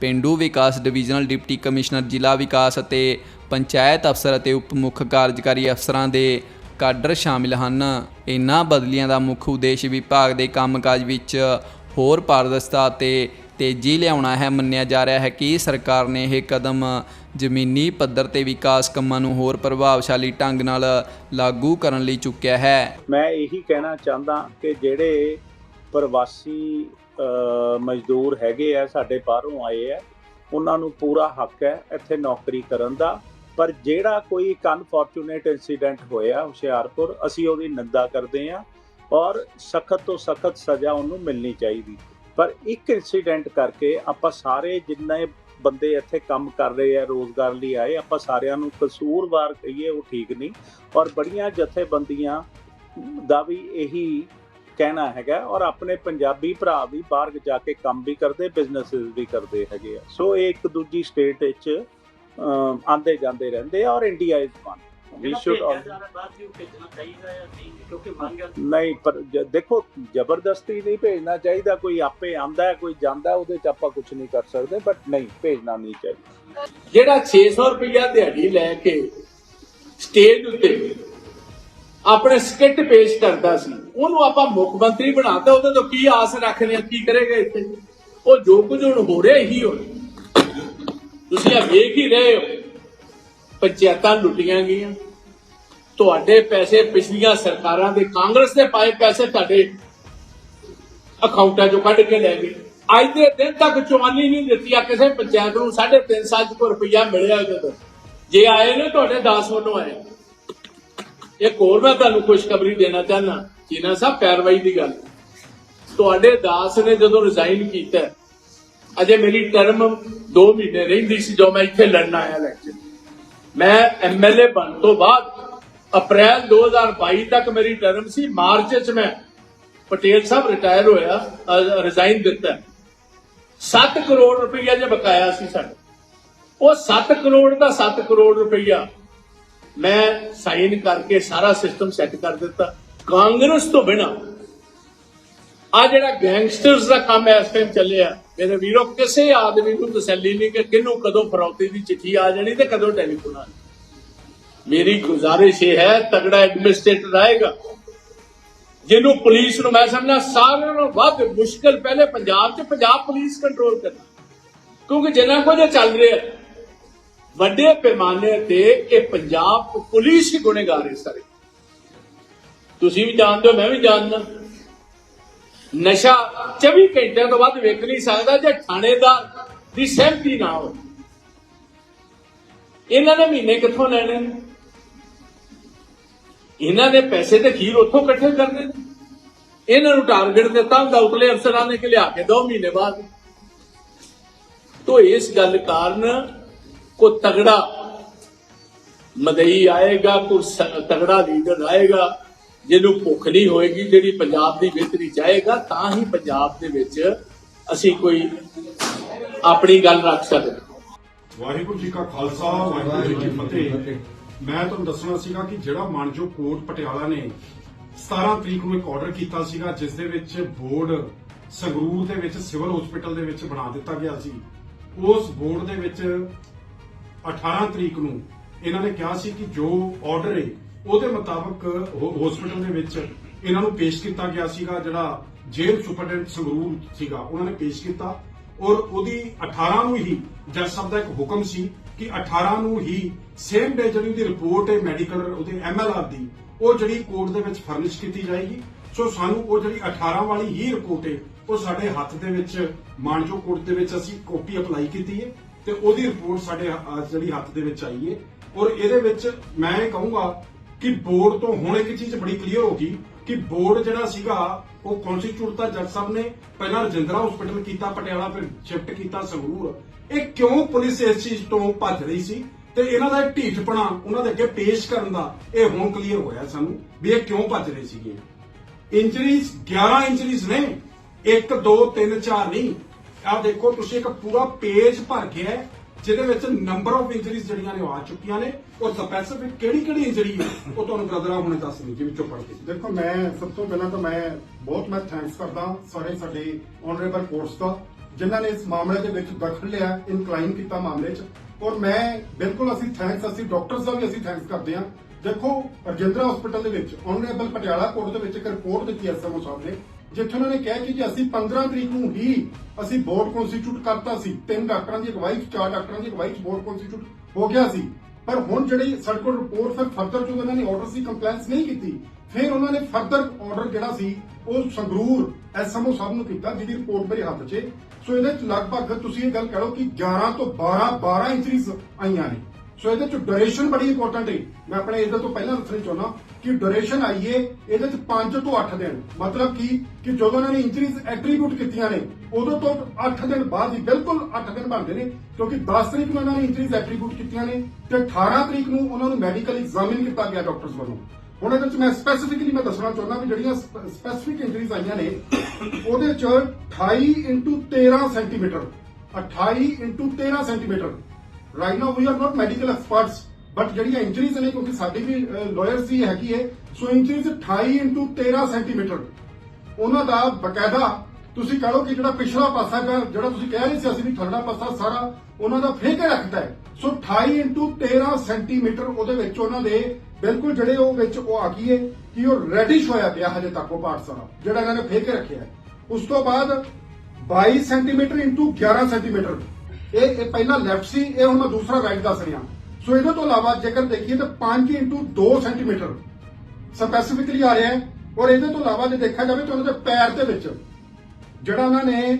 ਪਿੰਡੂ ਵਿਕਾਸ ਡਿਵੀਜ਼ਨਲ ਡਿਪਟੀ ਕਮਿਸ਼ਨਰ, ਜ਼ਿਲ੍ਹਾ ਵਿਕਾਸ ਅਤੇ ਪੰਚਾਇਤ ਅਫਸਰ ਅਤੇ ਉਪ ਮੁੱਖ ਕਾਰਜਕਾਰੀ ਅਫਸਰਾਂ ਦੇ ਕਾਡਰ ਸ਼ਾਮਿਲ ਹਨ। ਇਹਨਾਂ ਬਦਲੀਆਂ ਦਾ ਮੁੱਖ ਉਦੇਸ਼ ਵਿਭਾਗ ਦੇ ਕੰਮਕਾਜ ਵਿੱਚ ਹੋਰ ਪਾਰਦਰਸ਼ਤਾ ਅਤੇ ਤੇਜ਼ੀ ਲਿਆਉਣਾ ਹੈ, ਮੰਨਿਆ ਜਾ ਰਿਹਾ ਹੈ ਕਿ ਸਰਕਾਰ ਨੇ ਇਹ ਕਦਮ ਜ਼ਮੀਨੀ ਪੱਧਰ ਤੇ ਵਿਕਾਸ ਕੰਮਾਂ ਨੂੰ ਹੋਰ ਪ੍ਰਭਾਵਸ਼ਾਲੀ ਢੰਗ ਨਾਲ ਲਾਗੂ ਕਰਨ ਲਈ ਚੁੱਕਿਆ ਹੈ। ਮੈਂ ਇਹੀ ਕਹਿਣਾ ਚਾਹੁੰਦਾ ਕਿ ਜਿਹੜੇ ਪ੍ਰਵਾਸੀ ਮਜ਼ਦੂਰ ਹੈਗੇ ਆ, ਸਾਡੇ ਬਾਹਰੋਂ ਆਏ ਆ, ਉਹਨਾਂ ਨੂੰ ਪੂਰਾ ਹੱਕ ਹੈ ਇੱਥੇ ਨੌਕਰੀ ਕਰਨ ਦਾ। ਪਰ ਜਿਹੜਾ ਕੋਈ ਇੱਕ ਅਨਫੋਰਚੂਨੇਟ ਇਨਸੀਡੈਂਟ ਹੋਇਆ ਹੁਸ਼ਿਆਰਪੁਰ, ਅਸੀਂ ਉਹਦੀ ਨਿੰਦਾ ਕਰਦੇ ਆ ਔਰ ਸਖਤ ਤੋਂ ਸਖਤ ਸਜ਼ਾ ਉਹਨੂੰ ਮਿਲਣੀ ਚਾਹੀਦੀ। ਪਰ ਇੱਕ ਇਨਸੀਡੈਂਟ ਕਰਕੇ ਆਪਾਂ ਸਾਰੇ ਜਿੰਨੇ ਬੰਦੇ ਇੱਥੇ ਕੰਮ ਕਰ ਰਹੇ ਆ ਰੋਜ਼ਗਾਰ ਲਈ ਆਏ ਆਪਾਂ ਸਾਰਿਆਂ ਨੂੰ ਕਸੂਰਵਾਰ ਕਹੀਏ ਉਹ ਠੀਕ ਨਹੀਂ। ਔਰ ਬੜੀਆਂ ਜਥੇਬੰਦੀਆਂ ਦਾ ਵੀ ਇਹੀ ਕਹਿਣਾ ਹੈਗਾ ਔਰ ਆਪਣੇ ਪੰਜਾਬੀ ਭਰਾ ਵੀ ਬਾਹਰ ਜਾ ਕੇ ਕੰਮ ਵੀ ਕਰਦੇ ਬਿਜ਼ਨੈਸਸ ਵੀ ਕਰਦੇ ਹੈਗੇ ਆ। ਸੋ ਇਹ ਇੱਕ ਦੂਜੀ ਸਟੇਟ ਵਿੱਚ ਅਮ, ਆਉਂਦੇ ਜਾਂਦੇ ਰਹਿੰਦੇ ਆ ਔਰ India is one we should ਨਹੀਂ ਪਰ ਜ- ਦੇਖੋ ਜ਼ਬਰਦਸਤੀ ਨਹੀਂ ਭੇਜਣਾ ਚਾਹੀਦਾ ਕੋਈ ਆਪੇ ਆਂਦਾ ਹੈ ਕੋਈ ਜਾਂਦਾ ਹੈ, ਉਹਦੇ ਚ ਆਪਾਂ ਕੁਝ ਨਹੀਂ ਕਰ ਸਕਦੇ ਬਟ ਨਹੀਂ ਭੇਜਣਾ ਨਹੀਂ ਚਾਹੀਦਾ ਜਿਹੜਾ 600 ਰੁਪਇਆ ਦਿਹਾੜੀ ਲੈ ਕੇ ਸਟੇਜ ਉੱਤੇ ਆਪਣੇ ਸਕਿੱਟ ਪੇਸ਼ ਕਰਦਾ ਸੀ ਉਹਨੂੰ ਆਪਾਂ ਮੁੱਖ ਮੰਤਰੀ ਬਣਾਤਾ ਉਹਦੇ ਤੋਂ ਕੀ ਆਸ ਰੱਖਦੇ ਆ ਕੀ ਕਰੇਗਾ ਇੱਥੇ ਉਹ ਜੋ ਕੁਝ ਹੁਣ ਹੋ ਰਿਹਾ ਇਹੀ ਹੋਣਾ ਤੁਸੀਂ ਆ ਵੇਖ ਹੀ ਰਹੇ ਹੋ ਪੰਚਾਇਤਾਂ ਲੁੱਟੀਆਂ ਗਈਆਂ ਤੁਹਾਡੇ ਪੈਸੇ ਪਿਛਲੀਆਂ ਸਰਕਾਰਾਂ ਦੇ ਕਾਂਗਰਸ ਦੇ ਪਾਏ ਪੈਸੇ ਤੁਹਾਡੇ ਅਕਾਊਂਟਾਂ ਚੋਂ ਕੱਢ ਕੇ ਲੈ ਗਏ। ਅੱਜ ਦੇ ਦਿਨ ਤੱਕ ਚੁਆਨੀ ਨਹੀਂ ਦਿੱਤੀ ਆ ਕਿਸੇ ਪੰਚਾਇਤ ਨੂੰ 3.5 ਸਾਲ ਕੋ ਰੁਪਈਆ ਮਿਲਿਆ ਜਦੋਂ ਜੇ ਆਏ ਨੇ, ਤੁਹਾਡੇ 10 ਵੱਲੋਂ ਆਏ। ਇੱਕ ਹੋਰ ਮੈਂ ਤੁਹਾਨੂੰ ਖੁਸ਼ਖਬਰੀ ਦੇਣਾ ਚਾਹਨਾ ਚੀਨਾ ਸਾਹਿਬ, ਪੈਰਵਾਈ ਦੀ ਗੱਲ। ਤੁਹਾਡੇ ਦਾਸ ਨੇ ਜਦੋਂ ਰਿਜ਼ਾਈਨ ਕੀਤਾ, ਅਜੇ ਮੇਰੀ ਟਰਮ 2 ਮਹੀਨੇ ਰਹਿੰਦੀ ਸੀ ਜੋ ਮੈਂ ਇੱਥੇ ਲੜਨ ਆਇਆ ਇਲੈਕਸ਼ਨ ਮੈਂ ਐਮਐਲਏ ਬਣ ਤੋਂ ਬਾਅਦ ਅਪ੍ਰੈਲ 2022 ਤੱਕ ਮੇਰੀ ਟਰਮ ਸੀ, ਮਾਰਚ ਚ ਮੈਂ ਪਟੇਲ ਸਾਹਿਬ ਰਿਟਾਇਰ ਹੋਇਆ ਰਿਜ਼ਾਈਨ ਦਿੱਤਾ। 7 ਕਰੋੜ ਰੁਪਈਆ ਜੇ ਬਕਾਇਆ ਸੀ ਸਾਡਾ। ਉਹ 7 ਕਰੋੜ ਦਾ 7 ਕਰੋੜ ਰੁਪਈਆ ਮੈਂ ਸਾਈਨ ਕਰਕੇ ਸਾਰਾ ਸਿਸਟਮ ਸੈੱਟ ਕਰ ਦਿੱਤਾ। ਕਾਂਗਰਸ ਤੋਂ ਬਿਨਾ ਆ ਜਿਹੜਾ ਗੈਂਗਸਟਰਸ ਦਾ ਕੰਮ ਇਸ ਟਾਈਮ ਚੱਲਿਆ। ਮੇਰੇ ਵੀਰੋ, ਕਿਸੇ ਆਦਮੀ ਨੂੰ ਤਸੱਲੀ ਨਹੀਂ ਕਿ ਕਿਹਨੂੰ ਕਦੋਂ ਫਰੌਤੀ ਦੀ ਚਿੱਠੀ ਆ ਜਾਣੀ ਤੇ ਕਦੋਂ ਟੈਲੀਫੋਨ ਆ ਜਾਣੀ। ਮੇਰੀ ਗੁਜ਼ਾਰਿਸ਼ ਇਹ ਹੈ, ਤਗੜਾ ਐਡਮਿਨਿਸਟ੍ਰੇਟਰ ਆਏਗਾ। ਜਿਹਨੂੰ ਪੁਲਿਸ ਨੂੰ ਮੈਂ ਸਮਝਣਾ ਸਾਰਿਆਂ ਨਾਲੋਂ ਵੱਧ ਮੁਸ਼ਕਲ ਪਹਿਲੇ ਪੰਜਾਬ 'ਚ ਪੰਜਾਬ ਪੁਲਿਸ ਕੰਟਰੋਲ ਕਰਨਾ। ਕਿਉਂਕਿ ਜਿੰਨਾ ਕੁਝ ਚੱਲ ਰਿਹਾ ਵੱਡੇ ਪੈਮਾਨੇ ਤੇ ਇਹ ਪੰਜਾਬ ਪੁਲਿਸ ਹੀ ਗੁਨੇਗਾਰ ਹੈ ਸਾਰੇ। ਤੁਸੀਂ ਵੀ ਜਾਣਦੇ ਹੋ, ਮੈਂ ਵੀ ਜਾਣਦਾ। ਨਸ਼ਾ 24 ਘੰਟਿਆਂ ਤੋਂ ਵੱਧ ਵੇਖ ਨਹੀਂ ਸਕਦਾ ਜੇ ਥਾਣੇਦਾਰ ਦੀ ਸਹਿਮਤੀ ਨਾ ਹੋਵੇ। ਇਹਨਾਂ ਨੇ ਮਹੀਨੇ ਕਿੱਥੋਂ ਲੈਣੇ ਨੇ? ਇਹਨਾਂ ਨੇ ਪੈਸੇ ਤੇ ਖੀਰ ਉੱਥੋਂ ਇਕੱਠੇ ਕਰਨੇ ਨੇ। ਇਹਨਾਂ ਨੂੰ ਟਾਰਗੇਟ ਦਿੱਤਾ ਹੁੰਦਾ ਉਤਲੇ ਅਫਸਰਾਂ ਨੇ ਕਿ ਲਿਆ ਕੇ ਦੋ ਮਹੀਨੇ ਬਾਅਦ। ਤੋ ਇਸ ਗੱਲ ਕਾਰਨ ਕੋ ਤਗੜਾ ਮਦਈ ਆਏਗਾ ਕੋ ਤਗੜਾ ਲੀਡਰ ਆਏਗਾ, ਜਿਹਨੂੰ ਭੁੱਖ ਨਹੀਂ ਹੋਏਗੀ, ਜਿਹੜੀ ਪੰਜਾਬ ਦੀ ਬਿਹਤਰੀ ਚਾਹੇਗਾ, ਤਾਂ ਹੀ ਪੰਜਾਬ ਦੇ ਵਿੱਚ ਅਸੀਂ ਕੋਈ ਆਪਣੀ ਗੱਲ ਰੱਖ ਸਕਦੇ ਵਾਹਿਗੁਰੂ ਜੀ ਕਾ ਖਾਲਸਾ, ਵਾਹਿਗੁਰੂ ਜੀ ਕੀ ਫਤਿਹ। ਮੈਂ ਤੁਹਾਨੂੰ ਦੱਸਣਾ ਸੀਗਾ ਕਿ ਜਿਹੜਾ ਮਾਨਜੋ ਕੋਰਟ ਪਟਿਆਲਾ ਨੇ 17 ਤਰੀਕ ਨੂੰ ਇੱਕ ਆਰਡਰ ਕੀਤਾ ਸੀਗਾ, ਜਿਸ ਦੇ ਵਿੱਚ ਬੋਰਡ ਸੰਗਰੂਰ ਦੇ ਵਿੱਚ, ਸਿਵਲ ਹਸਪੀਟਲ ਦੇ ਵਿੱਚ ਬਣਾ ਦਿੱਤਾ ਗਿਆ ਸੀ। ਉਸ ਬੋਰਡ ਦੇ ਵਿੱਚ 18 ਤਰੀਕ ਨੂੰ ਇਹਨਾਂ ਨੇ ਕਿਹਾ ਸੀ ਕਿ ਜੋ ਆਰਡਰ ਹੈ ਉਹਦੇ ਮੁਤਾਬਕ ਹਸਪੀਟਲ ਦੇ ਵਿੱਚ ਇਹਨਾਂ ਨੂੰ ਪੇਸ਼ ਕੀਤਾ ਗਿਆ ਸੀਗਾ, ਜਿਹੜਾ ਜੇਲ੍ਹ ਸੁਪਰਡੈਂਟ ਸੰਗਰੂਰ ਸੀਗਾ, ਉਹਨਾਂ ਨੇ ਪੇਸ਼ ਕੀਤਾ। ਔਰ ਉਹਦੀ 18 ਨੂੰ ਹੀ ਜੱਜ ਸਾਹਿਬ ਦਾ ਇੱਕ ਹੁਕਮ ਸੀ ਕਿ 18 ਨੂੰ ਹੀ ਸੇਮ ਡੇ ਜਿਹੜੀ ਉਹਦੀ ਰਿਪੋਰਟ ਹੈ ਮੈਡੀਕਲ ਉਹਦੇ ਐਮਐਲਆਰ ਦੀ, ਉਹ ਜਿਹੜੀ ਕੋਰਟ ਦੇ ਵਿੱਚ ਫਰਨਿਸ਼ ਕੀਤੀ ਜਾਏਗੀ। ਸੋ ਸਾਨੂੰ ਉਹ ਜਿਹੜੀ 18 ਵਾਲੀ ਹੀ ਰਿਪੋਰਟ ਹੈ, ਉਹ ਸਾਡੇ ਹੱਥ ਦੇ ਵਿੱਚ ਮਾਨਜੋ ਕੋਰਟ ਦੇ ਵਿੱਚ ਅਸੀਂ ਕਾਪੀ ਅਪਲਾਈ ਕੀਤੀ ਹੈ ਤੇ ਉਹਦੀ ਰਿਪੋਰਟ ਸਾਡੇ ਜਿਹੜੀ ਹੱਥ ਦੇ ਵਿੱਚ ਆਈ ਹੈ। ਔਰ ਇਹਦੇ ਵਿੱਚ ਮੈਂ ਇਹ ਕਹੂੰਗਾ ਕਿ ਬੋਰਡ ਤੋਂ ਹੁਣ ਇੱਕ ਚੀਜ਼ ਬੜੀ ਕਲੀਅਰ ਹੋ ਗਈ ਕਿ ਬੋਰਡ ਜਿਹੜਾ ਸੀਗਾ, ਉਹ ਕਨਸਟੀਟਿਊਟ ਦਾ ਜੱਜ ਸਾਹਿਬ ਨੇ, ਪਹਿਲਾਂ ਰਜਿੰਦਰਾ ਹਸਪੀਟਲ ਕੀਤਾ, ਪਟਿਆਲਾ, ਫਿਰ ਸ਼ਿਫਟ ਕੀਤਾ ਸੰਗਰੂਰ। ਇਹ ਕਿਉਂ ਪੁਲਿਸ ਇਸ ਚੀਜ਼ ਤੋਂ ਭੱਜ ਰਹੀ ਸੀ? ਤੇ ਇਹਨਾਂ ਦਾ ਢੀਠਪਣਾ ਉਹਨਾਂ ਦੇ ਅੱਗੇ ਪੇਸ਼ ਕਰਨ ਦਾ ਇਹ ਹੁਣ ਕਲੀਅਰ ਹੋਇਆ ਸਾਨੂੰ ਵੀ ਇਹ ਕਿਉਂ ਭੱਜ ਰਹੇ ਸੀਗੇ। ਇੰਜਰੀਜ਼ 11 ਇੰਜਰੀਜ਼ ਨੇ। 1 2 3 4 ਨਹੀਂ। ਆਹ ਦੇਖੋ, ਤੁਸੀਂ ਇੱਕ ਪੂਰਾ ਪੇਜ ਭਰ ਗਿਆ ਹੈ, ਜਿਹਦੇ ਵਿੱਚ ਨੰਬਰ ਆਫ ਇੰਜਰੀਜ਼ ਜਿਹੜੀਆਂ ਨੇ ਉਹ ਆ ਚੁੱਕੀਆਂ ਨੇ। ਔਰ ਸਪੈਸੀਫਿਕ ਕਿਹੜੀ ਕਿਹੜੀ ਇੰਜਰੀ ਹੈ, ਉਹ ਤੁਹਾਨੂੰ ਬ੍ਰਦਰਾਂ ਹੁਣੇ ਦੱਸ ਦਿੰਦੇ, ਜਿਵੇਂ ਚੋਂ ਕੇ ਦੇਖੋ, ਮੈਂ ਸਭ ਤੋਂ ਪਹਿਲਾਂ ਤਾਂ ਮੈਂ ਬਹੁਤ ਮੈਂ ਥੈਂਕਸ ਕਰਦਾ ਸਾਰੇ ਸਾਡੇ ਆਨਰੇਬਲ ਕੋਰਟਸ ਦਾ। ਜਿਨ੍ਹਾਂ ਨੇ ਇਸ ਮਾਮਲੇ ਦੇ ਵਿੱਚ ਦਖਲ ਲਿਆ ਇਨਕਲਾਈਨ ਕੀਤਾ ਮਾਮਲੇ 'ਚ। ਔਰ ਮੈਂ ਬਿਲਕੁਲ ਅਸੀਂ ਥੈਂਕਸ ਅਸੀਂ ਡਾਕਟਰਸ ਦਾ ਵੀ ਅਸੀਂ ਥੈਂਕਸ ਕਰਦੇ ਹਾਂ। ਦੇਖੋ, ਰਜਿੰਦਰਾ ਹਸਪੀਟਲ ਦੇ ਵਿੱਚ ਆਨਰੇਬਲ ਪਟਿਆਲਾ ਕੋਰਟ ਦੇ ਵਿੱਚ ਇੱਕ ਰਿਪੋਰਟ ਦਿੱਤੀ ਐਸਐਮਓ ਸਾਹਿਬ ਨੇ, ਜਿੱਥੇ ਉਹਨਾਂ ਨੇ ਕਿਹਾ ਕਿ ਜੀ ਅਸੀਂ 15 ਤਰੀਕ ਨੂੰ ਹੀ ਅਸੀਂ ਬੋਰਡ ਕਨਸਟੀਟਿਊਟ ਕਰਤਾ ਸੀ। ਤਿੰਨ ਡਾਕਟਰਾਂ ਦੀ ਅਗਵਾਈ 'ਚ ਚਾਰ ਡਾਕਟਰਾਂ ਦੀ ਅਗਵਾਈ 'ਚ ਬੋਰਡ ਕਨਸਟੀਟਿਊਟ ਹੋ ਗਿਆ ਸੀ। ਪਰ ਹੁਣ ਜਿਹੜੀ ਸਾਡੇ ਕੋਲ ਰਿਪੋਰਟ ਫਿਰ ਫਰਦਰ ਜੋ ਉਹਨਾਂ ਨੇ ਆਰਡਰ ਸੀ ਕੰਪਲੈਂਸ ਨਹੀਂ ਕੀਤੀ ਫਿਰ ਉਹਨਾਂ ਨੇ ਫਰਦਰ ਆਰਡਰ ਜਿਹੜਾ ਸੀ, ਉਹ ਸੰਗਰੂਰ ਐਸਐਮਓ ਸਾਹਿਬ ਨੂੰ ਕੀਤਾ, ਜਿਹਦੀ ਰਿਪੋਰਟ ਮੇਰੇ ਹੱਥ 'ਚ ਸੋ ਇਹਦੇ 'ਚ ਲਗਭਗ ਤੁਸੀਂ ਇਹ ਗੱਲ ਕਹਿ ਲਓ ਕਿ 11 ਤੋਂ 12 12 ਇੰਚਰੀਜ਼ ਆਈਆਂ ਨੇ। ਸੋ ਇਹਦੇ 'ਚ ਡਿਊਰੇਸ਼ਨ ਬੜੀ ਇੰਪੋਰਟੈਂਟ ਹੈ ਮੈਂ ਆਪਣੇ ਇਹਦੇ ਤੋਂ ਪਹਿਲਾਂ ਦੱਸਣਾ ਚਾਹੁੰਦਾ ਕਿ ਡਿਊਰੇਸ਼ਨ ਆਈ ਇਹਦੇ 'ਚ 5 ਤੋਂ 8 ਦਿਨ। ਮਤਲਬ ਕਿ ਕਿ ਜਦੋਂ ਉਹਨਾਂ ਨੇ ਇੰਜਰੀਜ਼ ਐਟਰੀਬਿਊਟ ਕੀਤੀਆਂ ਨੇ, ਉਦੋਂ ਤੋਂ 8 ਦਿਨ ਬਾਅਦ ਹੀ ਬਿਲਕੁਲ 8 ਦਿਨ ਬਣਦੇ ਨੇ, ਕਿਉਂਕਿ 10 ਤਰੀਕ ਨੂੰ ਉਹਨਾਂ ਨੇ ਇੰਜਰੀਜ਼ ਐਟਰੀਬਿਊਟ ਕੀਤੀਆਂ ਨੇ ਤੇ 18 ਤਰੀਕ ਨੂੰ ਉਹਨਾਂ ਨੂੰ ਮੈਡੀਕਲ ਐਗਜ਼ਾਮਿਨ ਕੀਤਾ ਗਿਆ ਡਾਕਟਰਸ ਵੱਲੋਂ। ਹੁਣ ਇਹਦੇ ਵਿੱਚ ਮੈਂ ਸਪੈਸੀਫਿਕਲੀ ਮੈਂ ਦੱਸਣਾ ਚਾਹੁੰਦਾ ਵੀ ਜਿਹੜੀਆਂ ਸਪੈਸੀਫਿਕ ਇੰਜਰੀਜ਼ ਆਈਆਂ ਨੇ, ਉਹਦੇ 'ਚ 28 13 centimetre 28 13 centimetre right now we are not medical experts but ਜਿਹੜੀਆਂ ਇੰਜਰੀਜ਼ ਨੇ, ਕਿਉਂਕਿ ਸਾਡੀ ਵੀ ਲਾਇਰਸ ਹੀ ਹੈਗੀ ਹੈ ਸੋ ਇੰਜਰੀਜ਼ 28 13 ਸੈਂਟੀਮੀਟਰ ਉਹਨਾਂ ਦਾ ਬਕਾਇਦਾ ਤੁਸੀਂ ਕਹ ਲਓ ਕਿ ਜਿਹੜਾ ਪਿਛਲਾ ਪਾਸਾ ਜਿਹੜਾ ਤੁਸੀਂ ਕਹਿ ਰਹੇ ਸੀ ਅਸੀਂ ਵੀ ਥਰੜਾ ਪਾਸਾ ਸਾਰਾ, ਉਹਨਾਂ ਦਾ ਫੇਕ ਰੱਖਦਾ ਹੈ। ਸੋ 28 13 ਸੈਂਟੀਮੀਟਰ ਉਹਦੇ ਵਿੱਚ ਉਹਨਾਂ ਦੇ ਬਿਲਕੁਲ ਜਿਹੜੇ ਉਹ ਵਿੱਚ ਉਹ ਆ ਗਈ ਹੈ ਕਿ ਉਹ ਰੈਡਿਸ਼ ਹੋਇਆ ਪਿਆ ਹਜੇ ਤੱਕ ਉਹ ਪਾਰਟ ਸਾਰਾ, ਜਿਹੜਾ ਇਹਨਾਂ ਨੇ ਫੇਕ ਰੱਖਿਆ ਹੈ। ਉਸ ਤੋਂ ਬਾਅਦ 22 ਸੈਂਟੀਮੀਟਰ ਇਨਟੂ 11 ਸੈਂਟੀਮੀਟਰ। ਇਹ ਇਹ ਪਹਿਲਾ ਲੈਫਟ ਸੀ, ਇਹ ਹੁਣ ਮੈਂ ਦੂਸਰਾ ਰਾਈਟ ਦੱਸ ਰਿਹਾ। ਸੋ ਇਹਦੇ ਤੋਂ ਇਲਾਵਾ ਜੇਕਰ ਦੇਖੀਏ ਤਾਂ 5 ਇਨਟੂ 2 ਸੈਂਟੀਮੀਟਰ ਸਪੈਸੀਫਿਕਲੀ ਆ ਰਿਹਾ ਹੈ। ਔਰ ਇਹਦੇ ਤੋਂ ਇਲਾਵਾ ਜੇ ਦੇਖਿਆ ਜਾਵੇ ਤਾਂ ਉਹਨਾਂ ਦੇ ਪੈਰ ਦੇ ਵਿੱਚ ਜਿਹੜਾ ਉਹਨਾਂ ਨੇ